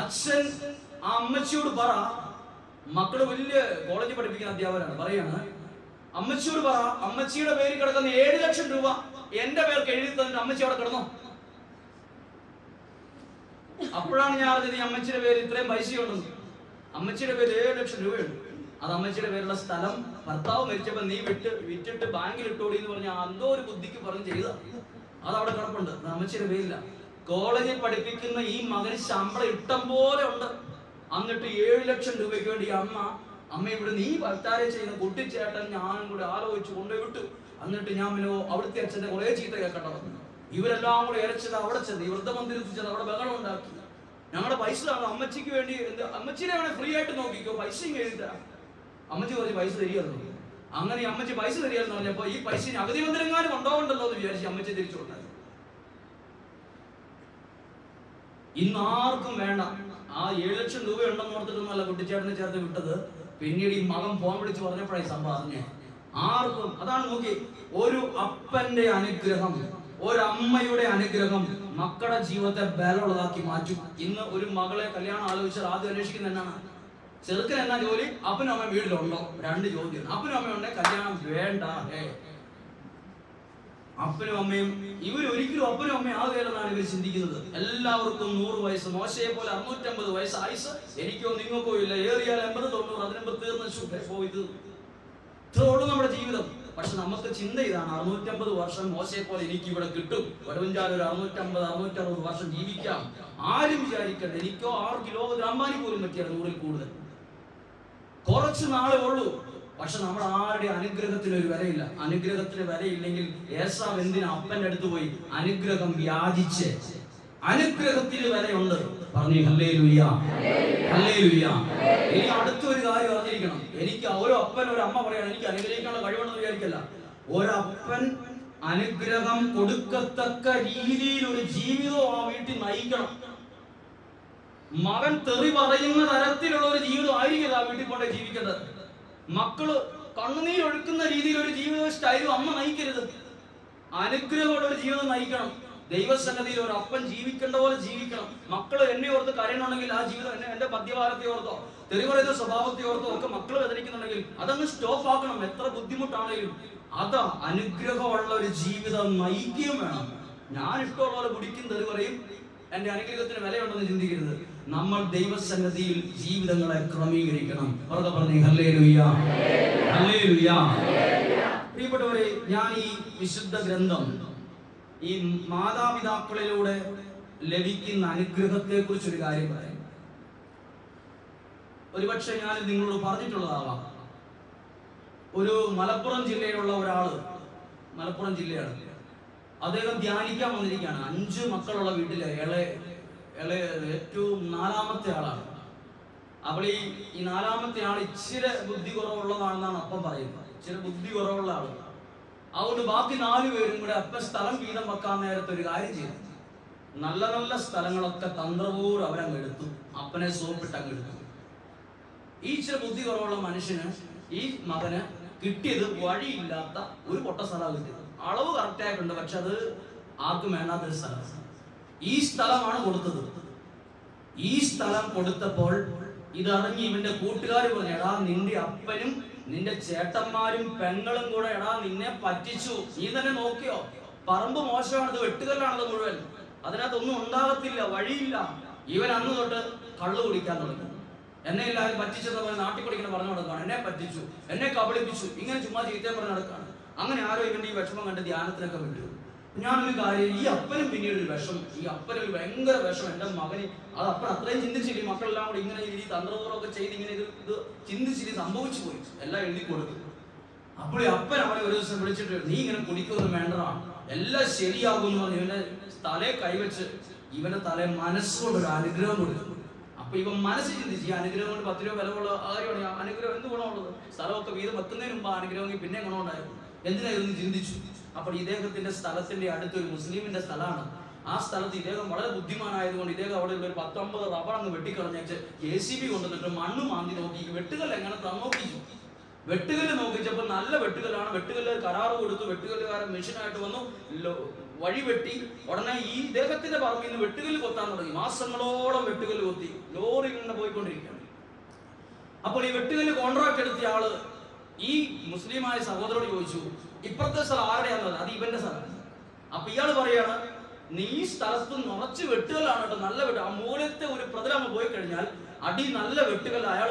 അച്ഛൻ ആ അമ്മച്ചിയോട് പറ. മക്കൾ വലിയ കോളേജിൽ പഠിപ്പിക്കുന്ന അധ്യാപകരാണ്. പറയാണ് അമ്മച്ചിയോട് പറ. അമ്മച്ചിയുടെ പേരിൽ കിടക്കുന്ന ഏഴ് ലക്ഷം രൂപ എന്റെ പേർക്ക് എഴുതി തന്നിട്ട് അമ്മച്ചി അവിടെ കിടന്നോ? അപ്പോഴാണ് ഞാൻ അറിഞ്ഞത് ഈ അമ്മച്ചിയുടെ പേര് ഇത്രയും പൈസയുണ്ടെന്ന്. അമ്മച്ചിയുടെ പേര് ഏഴ് ലക്ഷം രൂപയുണ്ട്. അത് അമ്മച്ചിയുടെ പേരുള്ള സ്ഥലം ഭർത്താവ് മരിച്ചപ്പോ നീ വിട്ട് വിറ്റിട്ട് ബാങ്കിൽ ഇട്ടോടി എന്ന് പറഞ്ഞ എന്തോ ഒരു ബുദ്ധിക്ക് പറഞ്ഞ് ചെയ്ത. അത് അവിടെ കിടപ്പുണ്ട് അമ്മച്ചിയുടെ പേരില്ല. കോളേജിൽ പഠിപ്പിക്കുന്ന ഈ മകന് ശമ്പളം ഇഷ്ടം പോലെ ഉണ്ട്. എന്നിട്ട് ഏഴ് ലക്ഷം രൂപയ്ക്ക് വേണ്ടി അമ്മ അമ്മ ഇവിടെ നീ ഭർത്താരെ ചെയ്യുന്ന കുട്ടിച്ചേട്ടൻ ഞാനും കൂടി ആലോചിച്ച് കൊണ്ടുപോയി വിട്ടു. എന്നിട്ട് ഞാൻ അവിടുത്തെ അച്ഛന്റെ കുറേ ചീത്ത കേൾക്കേണ്ട ഇവരെല്ലാം കൂടെ ഇരച്ചത് അവിടെ ചെന്ന് വൃദ്ധമന്ദിരത്തിൽ ചെന്ന് അവിടെ ബഹളം ഉണ്ടാക്കി. ഞങ്ങളുടെ പൈസ അമ്മച്ചിക്ക് വേണ്ടി എന്ത് അമ്മച്ചിനെ വേണേ ഫ്രീ ആയിട്ട് നോക്കിക്കോ പൈസയും കഴിഞ്ഞിട്ടാ. അമ്മച്ചി കുറച്ച് പൈസ തരികയെന്ന് അങ്ങനെ അമ്മച്ചി പൈസ തരികയെന്ന് പറഞ്ഞപ്പോ ഈ പൈസ അഗതി മന്ദിരങ്ങാനും ഉണ്ടാവണ്ടല്ലോ എന്ന് വിചാരിച്ച് അമ്മച്ചി തിരിച്ചു കൊണ്ടായി ഇന്ന് ആർക്കും വേണ്ട. ആ ഏഴ് ലക്ഷം രൂപ ഉണ്ടെന്ന് ഓർത്തിട്ടൊന്നുമല്ല കുട്ടിച്ചേട്ടനെ ചേർത്ത് വിട്ടത്. പിന്നീട് ഈ മകൻ ഫോൺ വിളിച്ച് പറഞ്ഞപ്പോഴായി സംഭവം അറിഞ്ഞേ. ആർക്കും അതാണ് നോക്കി ഒരു അപ്പന്റെ അനുഗ്രഹം. ഒരമ്മയുടെ അനുഗ്രഹം മക്കളുടെ ജീവിതത്തെ ബലമുള്ളതാക്കി മാറ്റും. ഇന്ന് ഒരു മകളെ കല്യാണം ആലോചിച്ചാൽ ആദ്യം അന്വേഷിക്കുന്ന എന്നാണ് ചെറുക്കൻ എന്ന ജോലി? അപ്പനും അമ്മയും വീട്ടിലുണ്ടോ? രണ്ട് ചോദ്യം അപ്പനും ഉണ്ടെ കല്യാണം വേണ്ട. അപ്പനും അമ്മയും ഇവർ ഒരിക്കലും അപ്പനും അമ്മയും ആകുകയല്ലെന്നാണ് ഇവർ ചിന്തിക്കുന്നത്. എല്ലാവർക്കും നൂറ് വയസ്സ്. മോശയെ പോലെ അറുന്നൂറ്റമ്പത് വയസ്സ് ആയുസ്. എനിക്കോ നിങ്ങൾക്കോ ഇല്ല. ഏറിയാൽ എൺപത് തൊണ്ണൂറ് അതിനുമ്പ് തീർന്ന ശുഭ പോയി തീർന്നു. ഇത്രേ ഉള്ളൂ നമ്മുടെ ജീവിതം. പക്ഷെ നമുക്ക് ചിന്ത ഇതാണ് അറുന്നൂറ്റമ്പത് വർഷം മോശയെ പോലെ എനിക്ക് ഇവിടെ കിട്ടും. വടവഞ്ചാൽ ഒരു അറുന്നൂറ്റമ്പത് അറുന്നൂറ്ററുപത് വർഷം ജീവിക്കാം. ആരും വിചാരിക്കണ്ട എനിക്കോ ആറ് കിലോ അമ്പാനി പോലും പറ്റിയാണ് നൂറിൽ കൂടുതൽ. കുറച്ച് നാളെ ഉള്ളൂ. പക്ഷെ നമ്മൾ ആരുടെ അനുഗ്രഹത്തിന് ഒരു വിലയില്ല. അനുഗ്രഹത്തിന് വിലയില്ലെങ്കിൽ ഏസാവ് എന്തിനാ അപ്പന്റെ അടുത്ത് പോയി അനുഗ്രഹം വ്യാജിച്ച് അനുഗ്രഹത്തിന് വിലയുണ്ട്. പറഞ്ഞു ഹല്ലേ ലുയ്യ ഹല്ലേ ലുയ്യ ഇനി അടുത്തൊരു കാര്യം അറിഞ്ഞിരിക്കണം. എനിക്ക് ഓരോ അപ്പൻ ഒരു അമ്മ പറയാണ് എനിക്ക് അനുഗ്രഹിക്കാനുള്ള കഴിവുണ്ടെന്ന് വിചാരിക്കല്ല. ഒരപ്പൻ അനുഗ്രഹം കൊടുക്കത്തക്ക രീതിയിൽ ഒരു ജീവിതം ആ വീട്ടിൽ നയിക്കണം. മകൻ തെറി പറയുന്ന തരത്തിലുള്ള ഒരു ജീവിതം ആയിരിക്കില്ല ആ വീട്ടിൽ കൊണ്ട് ജീവിക്കേണ്ടത്. മക്കൾ കണ്ണുനീരൊഴുക്കുന്ന രീതിയിൽ ഒരു ജീവിത സ്റ്റൈലും അമ്മ നയിക്കരുത്. അനുഗ്രഹമുള്ള ഒരു ജീവിതം നയിക്കണം. ദൈവസന്നതിയിൽ ഒരു അപ്പൻ ജീവിക്കേണ്ട പോലെ ജീവിക്കണം. മക്കൾ എന്നെ ഓർത്ത് കരയണമെങ്കിൽ ആ ജീവിതം എന്നെ എന്റെ മദ്യപാലത്തെ ഓർത്തോ. തെറി സ്വഭാവത്തെ ഓർത്തോ ഒക്കെ മക്കൾ വേദനിക്കുന്നുണ്ടെങ്കിൽ അതങ്ങ് സ്റ്റോപ്പ് ആക്കണം. എത്ര ബുദ്ധിമുട്ടാണെങ്കിലും അത് അനുഗ്രഹമുള്ള ഒരു ജീവിതം നയിക്കുകയും വേണം. ഞാൻ ഇഷ്ടമുള്ള പോലെ കുടിക്കും തെറി എന്റെ അനുഗ്രഹത്തിന് വിലയുണ്ടെന്ന് ചിന്തിക്കരുത്. നമ്മൾ ദൈവസന്നദ്ധിയിൽ ജീവിതങ്ങളെ ക്രമീകരിക്കണം. അവർക്ക് പറഞ്ഞു പ്രിയപ്പെട്ടവരെ ഞാൻ ഈ വിശുദ്ധ ഗ്രന്ഥം ഈ മാതാപിതാക്കളിലൂടെ ലഭിക്കുന്ന അനുഗ്രഹത്തെ കുറിച്ചൊരു കാര്യം പറയാം. ഒരുപക്ഷെ ഞാൻ നിങ്ങളോട് പറഞ്ഞിട്ടുള്ളതാവാം. ഒരു മലപ്പുറം ജില്ലയിലുള്ള ഒരാൾ മലപ്പുറം ജില്ലയാണ്. അദ്ദേഹം ധ്യാനിക്കാൻ വന്നിരിക്കുകയാണ്. അഞ്ച് മക്കളുള്ള വീട്ടിലെ ഇളയ ഇളയ ഏറ്റവും നാലാമത്തെ ആളാണ്. അപ്പോൾ ഈ ഈ നാലാമത്തെ ആൾ ഇച്ചിരി ബുദ്ധി കുറവുള്ളതാണെന്നാണ് അപ്പം പറയുന്നത്. ഇച്ചിരി ബുദ്ധി കുറവുള്ള ആൾ. അതുകൊണ്ട് ബാക്കി നാല് പേരും കൂടെ അപ്പം സ്ഥലം വീതം വെക്കാൻ നേരത്തെ ഒരു കാര്യം ചെയ്തു. നല്ല നല്ല സ്ഥലങ്ങളൊക്കെ തന്ത്രപൂർവം അവരങ്ങ് എടുത്തു. അപ്പനെ സോപ്പിട്ട് അങ്ങ് എടുത്തു. ഈ ഇച്ചിരി ബുദ്ധി കുറവുള്ള മനുഷ്യന് ഈ മകന് കിട്ടിയത് വഴിയില്ലാത്ത ഒരു പൊട്ട സ്ഥലമാണ് കിട്ടിയത്. അളവ് കറക്റ്റ് ആയിട്ടുണ്ട് പക്ഷെ അത് ആർക്കും വേണ്ടാത്തൊരു സ്ഥലം. ഈ സ്ഥലമാണ് കൊടുത്തത്. ഈ സ്ഥലം കൊടുത്തപ്പോൾ ഇതറിഞ്ഞ് ഇവന്റെ കൂട്ടുകാർ പറഞ്ഞു എടാ നിന്റെ അപ്പനും നിന്റെ ചേട്ടന്മാരും പെങ്ങളും കൂടെ എടാ നിന്നെ പറ്റിച്ചു. നീ തന്നെ നോക്കിയോ? പറമ്പ് മോശമാണത് വെട്ടുകല്ലാണത് മുഴുവൻ. അതിനകത്തൊന്നും ഉണ്ടാകത്തില്ല വഴിയില്ല. ഇവൻ അന്ന് തൊട്ട് കള്ളു കുടിക്കാൻ തുടങ്ങി. എന്നെ എല്ലാവരും പറ്റിച്ചെന്ന് പറഞ്ഞ് നാട്ടിൽ പറഞ്ഞു നടക്കുകയാണ് എന്നെ പറ്റിച്ചു. എന്നെ കബളിപ്പിച്ചു. ഇങ്ങനെ ചുമ്മാ ചീത്തയും പറഞ്ഞു നടക്കുകയാണ് അങ്ങനെ ആരോ ഇവന്റെ ഈ വിഷമം കണ്ട് ധ്യാനത്തിനൊക്കെ വിട്ടു. ഞാനൊരു കാര്യം ഈ അപ്പനും പിന്നീട് ഒരു വിഷം ഈ അപ്പനും ഭയങ്കര വിഷം എന്റെ മകന് അത് അപ്പൻ അത്രയും ചിന്തിച്ചില്ല. മക്കളെല്ലാം കൂടി ഇങ്ങനെ ഈ തന്ത്രപൂർവമൊക്കെ ചെയ്ത് ഇങ്ങനെ ഇത് ഇത് സംഭവിച്ചു പോയി. എല്ലാം എഴുതി കൊടുത്തു. അപ്പോൾ അപ്പൻ അവനെ ഒരു ദിവസം വിളിച്ചിട്ട് നീ ഇങ്ങനെ കുടിക്കൊന്നും വേണ്ടടാ. എല്ലാം ശരിയാകും എന്ന് പറഞ്ഞ് ഇവന്റെ തലയെ കൈവച്ച് ഇവന്റെ തലയെ മനസ്സുകൊണ്ട് ഒരു അനുഗ്രഹം കൊടുക്കും അപ്പൊ ഇവൻ മനസ്സ് ചിന്തിച്ച് ഈ അനുഗ്രഹം കൊണ്ട് പത്ത് രൂപ വിലമുള്ള ഈ അനുഗ്രഹം എന്ത് ഗുണമുള്ളത്? സ്ഥലമൊക്കെ വീതം എത്തുന്നതിന് മുമ്പ് ആ അനുഗ്രഹമെങ്കിൽ പിന്നെ ഗുണമുണ്ടായിരുന്നു. എന്തിനായിരുന്നു ചിന്തിച്ചു? അപ്പോൾ ഇദ്ദേഹത്തിന്റെ സ്ഥലത്തിന്റെ അടുത്തൊരു മുസ്ലിമിന്റെ സ്ഥലമാണ്. ആ സ്ഥലത്ത് ഇദ്ദേഹം വളരെ ബുദ്ധിമാനായതുകൊണ്ട് ഇദ്ദേഹം അവിടെ ഉള്ള ഒരു പത്തൊമ്പത് റബ്ബർ അങ്ങ് വെട്ടിക്കളഞ്ഞേച്ച് എ സി ബി കൊണ്ടുവന്നിട്ട് മണ്ണ് മാന്തി നോക്കി വെട്ടുകൾ എങ്ങനെ നോക്കിച്ചു വെട്ടുകല്ല് നോക്കിച്ചപ്പോൾ നല്ല വെട്ടുകല്ലാണ്. വെട്ടുകല്ല് കരാറ് കൊടുത്തു. വെട്ടുകല്ലുകാരൻ മെഷീനായിട്ട് വന്നു. വഴി വെട്ടി. ഉടനെ ഈ ഇദ്ദേഹത്തിന്റെ പറമ്പിൽ നിന്ന് വെട്ടുകല്ല് കൊത്താൻ തുടങ്ങി. മാസങ്ങളോളം വെട്ടുകല്ല് കൊത്തി. ലോറി ഇങ്ങനെ പോയിക്കൊണ്ടിരിക്കുകയാണ്. അപ്പോൾ ഈ വെട്ടുകല്ല് കോൺട്രാക്ട് എടുത്തിയ ആൾ ഈ മുസ്ലിമായ സഹോദരോട് ചോദിച്ചു ഇപ്പുറത്തെ സ്ഥലം ആരുടെയാണെന്ന് അത് ഇവന്റെ സ്ഥലം. അപ്പൊ ഇയാൾ പറയാണ് നീ സ്ഥലത്ത് നിറച്ച് വെട്ടുകല്ലാണ് കേട്ടോ. നല്ല വെട്ട്. ആ മൂലത്തെ ഒരു പ്രതലം പോയി കഴിഞ്ഞാൽ അടി നല്ല വെട്ടുകൾ അയാൾ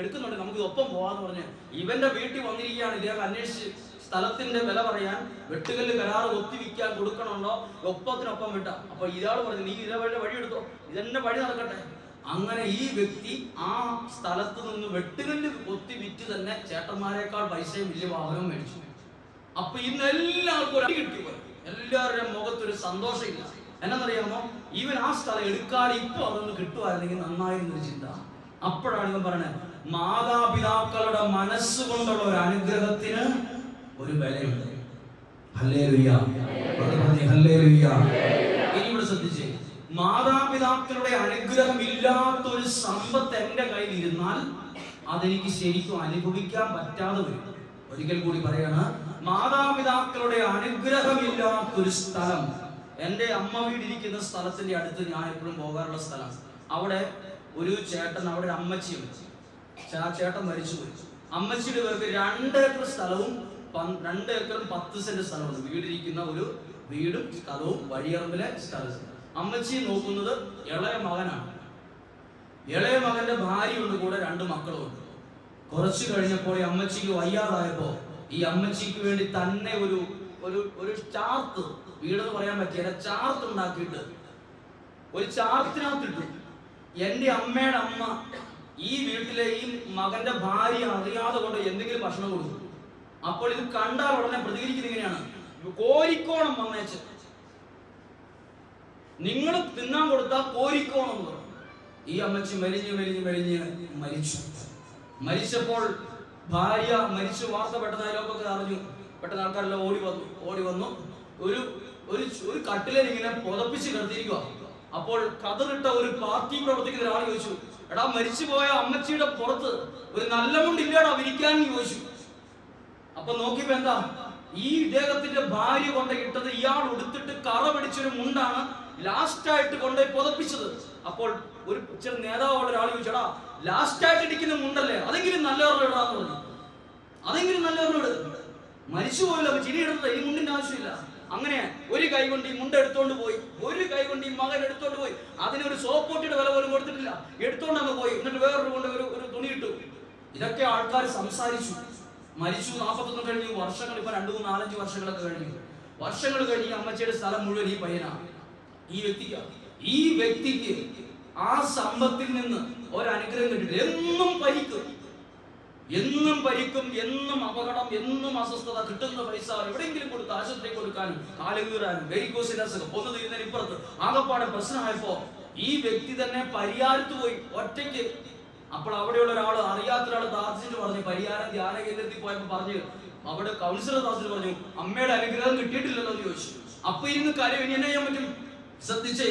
എടുക്കുന്നുണ്ട്. നമുക്ക് ഒപ്പം പോവാന്ന് പറഞ്ഞ് ഇവന്റെ വീട്ടിൽ വന്നിരിക്കുകയാണ്. ഇദ്ദേഹം അന്വേഷിച്ച് സ്ഥലത്തിന്റെ വില പറയാൻ വെട്ടുകല്ല് കരാറ് ഒത്തിവിക്കാൻ കൊടുക്കണമല്ലോ ഒപ്പത്തിനൊപ്പം വിട്ട. അപ്പൊ ഇയാൾ പറഞ്ഞു നീ ഇതേപോലെ വഴി എടുത്തോ? ഇതെന്നെ വഴി നടക്കട്ടെ. അങ്ങനെ ഈ വ്യക്തി ആ സ്ഥലത്ത് നിന്ന് വെട്ടുകല്ല് കൊത്തി വിറ്റ് തന്നെ ചേട്ടന്മാരെക്കാൾ പൈസയും വലിയ വാഹനവും മേടിച്ചു. അപ്പൊ ഇന്ന് എല്ലാവർക്കും ഒരു കിട്ടി എല്ലാവരുടെയും മുഖത്തൊരു സന്തോഷമില്ല. എന്നറിയാമോ ഇവൻ ആ സ്ഥലം എടുക്കാതെ ഇപ്പൊ അതൊന്ന് കിട്ടുമായിരുന്നെങ്കിൽ നന്നായിരുന്നൊരു ചിന്ത. അപ്പോഴാണ് ഇവൻ പറയുന്നത് മാതാപിതാക്കളുടെ മനസ്സുകൊണ്ടുള്ള ഒരു അനുഗ്രഹത്തിന് ഒരു വിലയുണ്ട്. ഇവിടെ ശ്രദ്ധിച്ചേ. മാതാപിതാക്കളുടെ അനുഗ്രഹം ഇല്ലാത്ത ഒരു സമ്പത്ത് എന്റെ കയ്യിൽ ഇരുന്നാൽ അതെനിക്ക് ശരിക്കും അനുഭവിക്കാൻ പറ്റാതെ വരും. ഒരിക്കൽ കൂടി പറയാണ് മാതാപിതാക്കളുടെ അനുഗ്രഹമില്ലാത്തൊരു സ്ഥലം എന്റെ അമ്മ വീടിരിക്കുന്ന സ്ഥലത്തിന്റെ അടുത്ത് ഞാൻ എപ്പോഴും പോകാറുള്ള സ്ഥലമാണ് അവിടെ ഒരു ചേട്ടൻ അവിടെ ഒരു അമ്മച്ചിയുണ്ട് ആ ചേട്ടൻ മരിച്ചു മരിച്ചുപോയി. അമ്മച്ചിയുടെ പേർക്ക് രണ്ട് ഏക്കർ സ്ഥലവും രണ്ട് ഏക്കറും പത്ത് സെന്റ് സ്ഥലമുണ്ട് വീടിരിക്കുന്ന ഒരു വീടും സ്ഥലവും വഴിയറമ്പിലെ സ്ഥലവും. അമ്മച്ചി നോക്കുന്നത് ഇളയ മകനാണ്. ഇളയ മകന്റെ ഭാര്യയുണ്ട് കൂടെ രണ്ട് മക്കളുമുണ്ട്. കുറച്ചു കഴിഞ്ഞപ്പോൾ ഈ അമ്മച്ചിക്ക് വയ്യാതായപ്പോ ഈ അമ്മച്ചിക്ക് വേണ്ടി തന്നെ ഒരു ഒരു ഒരു ചാർത്ത് വീടെന്ന് പറയാൻ പറ്റിയ ചാർത്ത് ഉണ്ടാക്കിയിട്ട് ഒരു ചാർത്തിനകത്തിട്ടു. എന്റെ അമ്മയുടെ അമ്മ ഈ വീട്ടിലെ ഈ മകന്റെ ഭാര്യ അറിയാതെ കൊണ്ട് എന്തെങ്കിലും ഭക്ഷണം കൊടുക്കും അപ്പോൾ ഇത് കണ്ടാൽ ഉടനെ പ്രതികരിക്കുന്നത് ഇങ്ങനെയാണ് കോരിക്കോണം വന്നേച്ച്. നിങ്ങൾ തിന്നാൻ കൊടുത്താൽ കോരിക്കോണം എന്ന് പറഞ്ഞു. ഈ അമ്മച്ചി മെലിഞ്ഞ് മെലിഞ്ഞ് മെലിഞ്ഞ് മരിച്ചു. മരിച്ചപ്പോൾ ഭാര്യ മരിച്ചു. വാർത്ത അയലോക്കൊക്കെ അറിഞ്ഞു. പെട്ടെന്ന് ആൾക്കാരെല്ലാം ഓടി വന്നു ഓടി വന്നു. ഒരു ഒരു ഒരു കട്ടിലിൽ ഇങ്ങനെ പുതപ്പിച്ച് കിടത്തിയിരിക്കുക അപ്പോൾ കതറിട്ട ഒരു പാർട്ടി പ്രവർത്തിക്കുന്ന ഒരാൾ ചോദിച്ചു എടാ മരിച്ചുപോയ അമ്മച്ചിയുടെ പുറത്ത് ഒരു നല്ല മുണ്ടില്ലടാ വിരിക്കാൻ? ചോദിച്ചു. അപ്പൊ നോക്കിയപ്പോ എന്താ? ഈ ഇദ്ദേഹത്തിന്റെ ഭാര്യ കൊണ്ടിട്ടത് ഇയാൾ ഉടുത്തിട്ട് കറ പിടിച്ചൊരു മുണ്ടാണ് ലാസ്റ്റ് ആയിട്ട് കൊണ്ടുപോയി പുതപ്പിച്ചത്. അപ്പോൾ ഒരു ചില നേതാവുള്ള ഒരാൾ ചോദിച്ചടാ ലാസ്റ്റ് ആയിട്ട് ഇടിക്കുന്ന മുണ്ടല്ലേ? അതെങ്കിലും നല്ലവരുടെ ഇടാന്ന് പറഞ്ഞു. അതെങ്കിലും നല്ലവരുടെ ഇട് മരിച്ചു പോയല്ലോ അപ്പൊ ചിരി ഇടുന്നത് ഈ മുണ്ടിന്റെ ആവശ്യമില്ല. അങ്ങനെ ഒരു കൈ കൊണ്ട് ഈ മുണ്ട് എടുത്തോണ്ട് പോയി ഒരു കൈ കൊണ്ട് ഈ മകൻ എടുത്തോണ്ട് പോയി. അതിനൊരു സോപ്പോട്ടിയുടെ വില പോലും കൊടുത്തിട്ടില്ല. എടുത്തോണ്ട് അങ്ങ് പോയി. എന്നിട്ട് വേറൊരു കൊണ്ട് ഒരു ഒരു തുണി ഇട്ടു. ഇതൊക്കെ ആൾക്കാർ സംസാരിച്ചു. മരിച്ചു നാൽപ്പത്തൊന്ന് കഴിഞ്ഞു വർഷങ്ങൾ ഇപ്പൊ രണ്ടു മൂന്ന് നാലഞ്ച് വർഷങ്ങളൊക്കെ കഴിഞ്ഞു. വർഷങ്ങൾ കഴിഞ്ഞ് അമ്മച്ചിയുടെ സ്ഥലം മുഴുവൻ ഈ പയ്യനാണ്. ഈ വ്യക്തിക്ക്. ഈ വ്യക്തിക്ക് ആ സമ്പത്തിൽ നിന്ന് ഒരനുഗ്രഹം കിട്ടിയിട്ട് എന്നും പരിക്കും. എന്നും പരിക്കും എന്നും അപകടം എന്നും അസ്വസ്ഥത കിട്ടുന്ന പൈസ എവിടെയെങ്കിലും കൊടുത്ത് ആശുപത്രി കൊടുക്കാനും കാലുകീറാനും വെരിക്കോസിലസൊക്കെ പൊന്നു തീരുന്നതിന് ഇപ്പുറത്ത്. ആകപ്പാടെ പ്രശ്നമായപ്പോ ഈ വ്യക്തി തന്നെ പരിഹാരത്ത് പോയി ഒറ്റയ്ക്ക്. അപ്പോൾ അവിടെയുള്ള ഒരാൾ അറിയാത്ത ഒരാൾ താമസിച്ചിട്ട് പറഞ്ഞു പരിഹാരം ധ്യാന കേന്ദ്രത്തിൽ പോയപ്പോ പറഞ്ഞു അവിടെ കൗൺസിലർ ദാസിന് പറഞ്ഞു അമ്മയുടെ അനുഗ്രഹം കിട്ടിയിട്ടില്ലല്ലോ എന്ന് ചോദിച്ചു. അപ്പൊ ഇരുന്ന് കാര്യം ഇനി എന്നെ ചെയ്യാൻ പറ്റും? ശ്രദ്ധിച്ചേ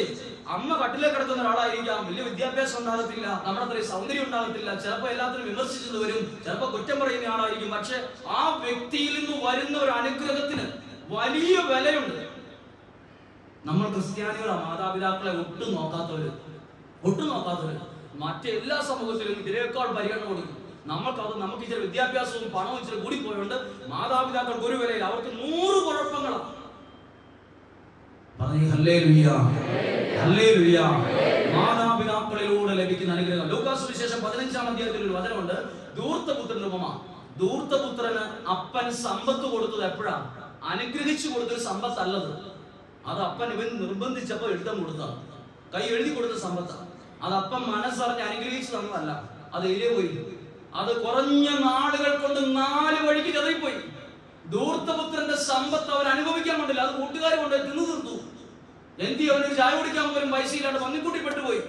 അമ്മ കട്ടിലെ കിടക്കുന്ന ഒരാളായിരിക്കാം വലിയ വിദ്യാഭ്യാസം ഉണ്ടാകത്തില്ല നമ്മുടെ അത്രയും സൗന്ദര്യം ഉണ്ടാകത്തില്ല ചിലപ്പോൾ എല്ലാത്തിനും വിമർശിച്ചത് വരും ചിലപ്പോൾ കുറ്റം പറയുന്ന ആളായിരിക്കും പക്ഷെ ആ വ്യക്തിയിൽ നിന്ന് വരുന്ന ഒരു അനുഗ്രഹത്തിന് വലിയ വിലയുണ്ട്. നമ്മൾ ക്രിസ്ത്യാനികളെ മാതാപിതാക്കളെ ഒട്ടും നോക്കാത്തവര് ഒട്ടും നോക്കാത്തവര്. മറ്റെല്ലാ സമൂഹത്തിലും ഇതിനേക്കാൾ പരിഗണന കൊടുക്കും. നമ്മൾക്കത് നമുക്ക് ഇച്ചിരി വിദ്യാഭ്യാസവും പണവും ഇച്ചിരി കൂടി പോയോണ്ട് മാതാപിതാക്കൾക്ക് ഒരു വിലയിൽ അവർക്ക് നൂറ് കുഴപ്പങ്ങളാണ് മാതാപിതാക്കളിലൂടെ ലഭിക്കുന്ന അനുഗ്രഹം. ലൂക്കാസ് വിശേഷം പതിനഞ്ചാം അധ്യായത്തിൽ ഒരു വചനമുണ്ട്. ദൂർത്തപുത്രൻ ഉപമ. ദൂർത്തപുത്രന് അപ്പൻ സമ്പത്ത് കൊടുത്തത് എപ്പോഴാ? അനുഗ്രഹിച്ചു കൊടുത്തൊരു സമ്പത്തല്ലത്. അത് അപ്പൻ ഇവൻ നിർബന്ധിച്ചപ്പോ എഴുതം കൊടുത്താണ് കൈ എഴുതി കൊടുത്ത സമ്പത്താണ് അത് അപ്പൻ മനസ്സറിഞ്ഞ് അനുഗ്രഹിച്ചു തന്നതല്ല. അത് എലിയ പോയി. അത് കുറഞ്ഞ നാടുകൾ കൊണ്ട് നാല് വഴിക്ക് ചെറിപ്പോയി ദൂർത്തപുത്രന്റെ സമ്പത്ത് അവൻ അനുഭവിക്കാൻ പറ്റില്ല അത് കൂട്ടുകാർ കൊണ്ട് തിന്നു തീർത്തു. എന്തി അവനൊരു ചായ കുടിക്കാൻ പോലും പൈസ ഇല്ലാണ്ട് പന്നിക്കൂട്ടി പെട്ടുപോയി.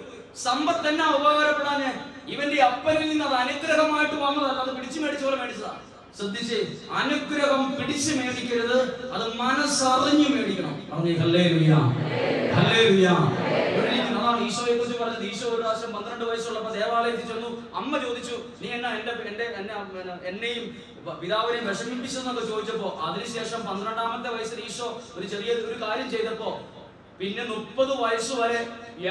സമ്പത്ത് എന്നാ ഉപകാരപ്പെടാന് ഇവന്റെ അപ്പനിൽ നിന്ന് അത് അനുഗ്രഹമായിട്ട് വന്നതല്ല അത് പിടിച്ചു മേടിച്ചോളം മേടിച്ചതാണ് മേടിച്ചതാ. ശ്രദ്ധിച്ചേ അനുഗ്രഹം പിടിച്ചു മേടിക്കരുത് അത് മനസ്സറിഞ്ഞു മേടിക്കണം. പറഞ്ഞു ഹല്ലേ ലുയാ ഹല്ലേ ലുയാ അതാണ് ഈശോയെ കുറിച്ച് പറഞ്ഞത്. ഈശോ ഒരു പ്രാവശ്യം പന്ത്രണ്ട് വയസ്സുള്ളപ്പോ ദേവാലയത്തിൽ ചെന്നു അമ്മ ചോദിച്ചു നീ എന്നാ എന്റെ എന്റെ എന്നെ എന്നെയും പിതാവിനെയും വിഷമിപ്പിച്ചെന്നൊക്കെ ചോദിച്ചപ്പോ അതിനുശേഷം പന്ത്രണ്ടാമത്തെ വയസ്സിൽ ഈശോ ഒരു ചെറിയ ഒരു കാര്യം ചെയ്തപ്പോ പിന്നെ മുപ്പത് വയസ്സ് വരെ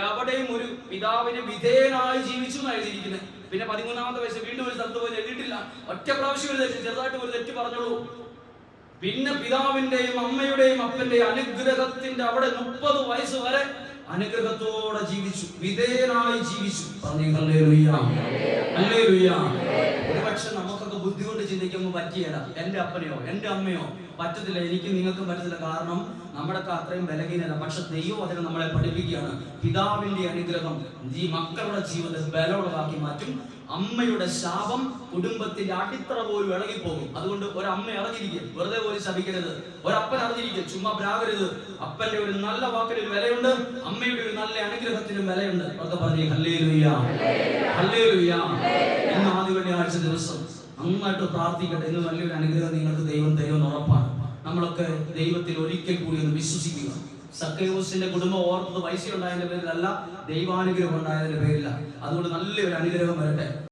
എവിടെയും ഒരു പിതാവിന് വിധേയനായി ജീവിച്ചു എഴുതിയിരിക്കുന്നത് പിന്നെ പതിമൂന്നാമത്തെ വയസ്സ് വീണ്ടും ഒരു സ്ഥലത്ത് പോയി എഴുതിയിട്ടില്ല. ഒറ്റ പ്രാവശ്യം ഒരു തെറ്റ് ചെറുതായിട്ട് ഒരു തെറ്റ് പറഞ്ഞോളൂ. പിന്നെ പിതാവിന്റെയും അമ്മയുടെയും അപ്പന്റെയും അനുഗ്രഹത്തിന്റെ അവിടെ മുപ്പത് വയസ്സ് വരെ അനുഗ്രഹത്തോടെ ജീവിച്ചു. വിധേയനായി ജീവിച്ചു. ഒരുപക്ഷെ നമുക്കൊക്കെ ബുദ്ധി കൊണ്ട് ചിന്തിക്കുമ്പോൾ പറ്റിയല്ല എന്റെ അപ്പനെയോ എന്റെ അമ്മയോ പറ്റത്തില്ല. എനിക്ക് നിങ്ങൾക്കും പറ്റത്തില്ല. കാരണം നമ്മുടെ അത്രയും ബലഹീനത. പക്ഷെ ദൈവം അതിനെ നമ്മളെ പഠിപ്പിക്കുകയാണ്. പിതാവിന്റെ അനുഗ്രഹം ഈ മക്കളുടെ ജീവിതത്തെ ബലമുള്ളതാക്കി മാറ്റും. അമ്മയുടെ ശാപം കുടുംബത്തിന്റെ അടിത്തറ പോലും ഇളകിപ്പോകും. അതുകൊണ്ട് ഒരമ്മ അറിഞ്ഞിരിക്കുക വെറുതെ പോലും ശപിക്കരുത്. ഒരപ്പൻ അറിഞ്ഞിരിക്കും. ചുമ്മാ പ്രാകരുത്. അപ്പന്റെ ഒരു നല്ല വാക്കിന് ഒരു വിലയുണ്ട്. അമ്മയുടെ ഒരു നല്ല അനുഗ്രഹത്തിനും വിലയുണ്ട്. അതൊക്കെ പറഞ്ഞു ഇന്ന് ആദ്യ വെള്ളിയാഴ്ച ദിവസം നന്നായിട്ട് പ്രാർത്ഥിക്കട്ടെ. ഇന്ന് നല്ലൊരു അനുഗ്രഹം നിങ്ങൾക്ക് ദൈവം തരുമെന്ന് ഉറപ്പാണ്. നമ്മളൊക്കെ ദൈവത്തിൽ ഒരിക്കൽ കൂടി ഒന്ന് വിശ്വസിക്കുക. സക്കയോസിന്റെ കുടുംബം ഓർത്തത് പൈസ ഉണ്ടായതിന്റെ പേരിലല്ല ദൈവാനുഗ്രഹം ഉണ്ടായതിന്റെ പേരില്ല അതുകൊണ്ട് നല്ലൊരു അനുഗ്രഹം വരട്ടെ.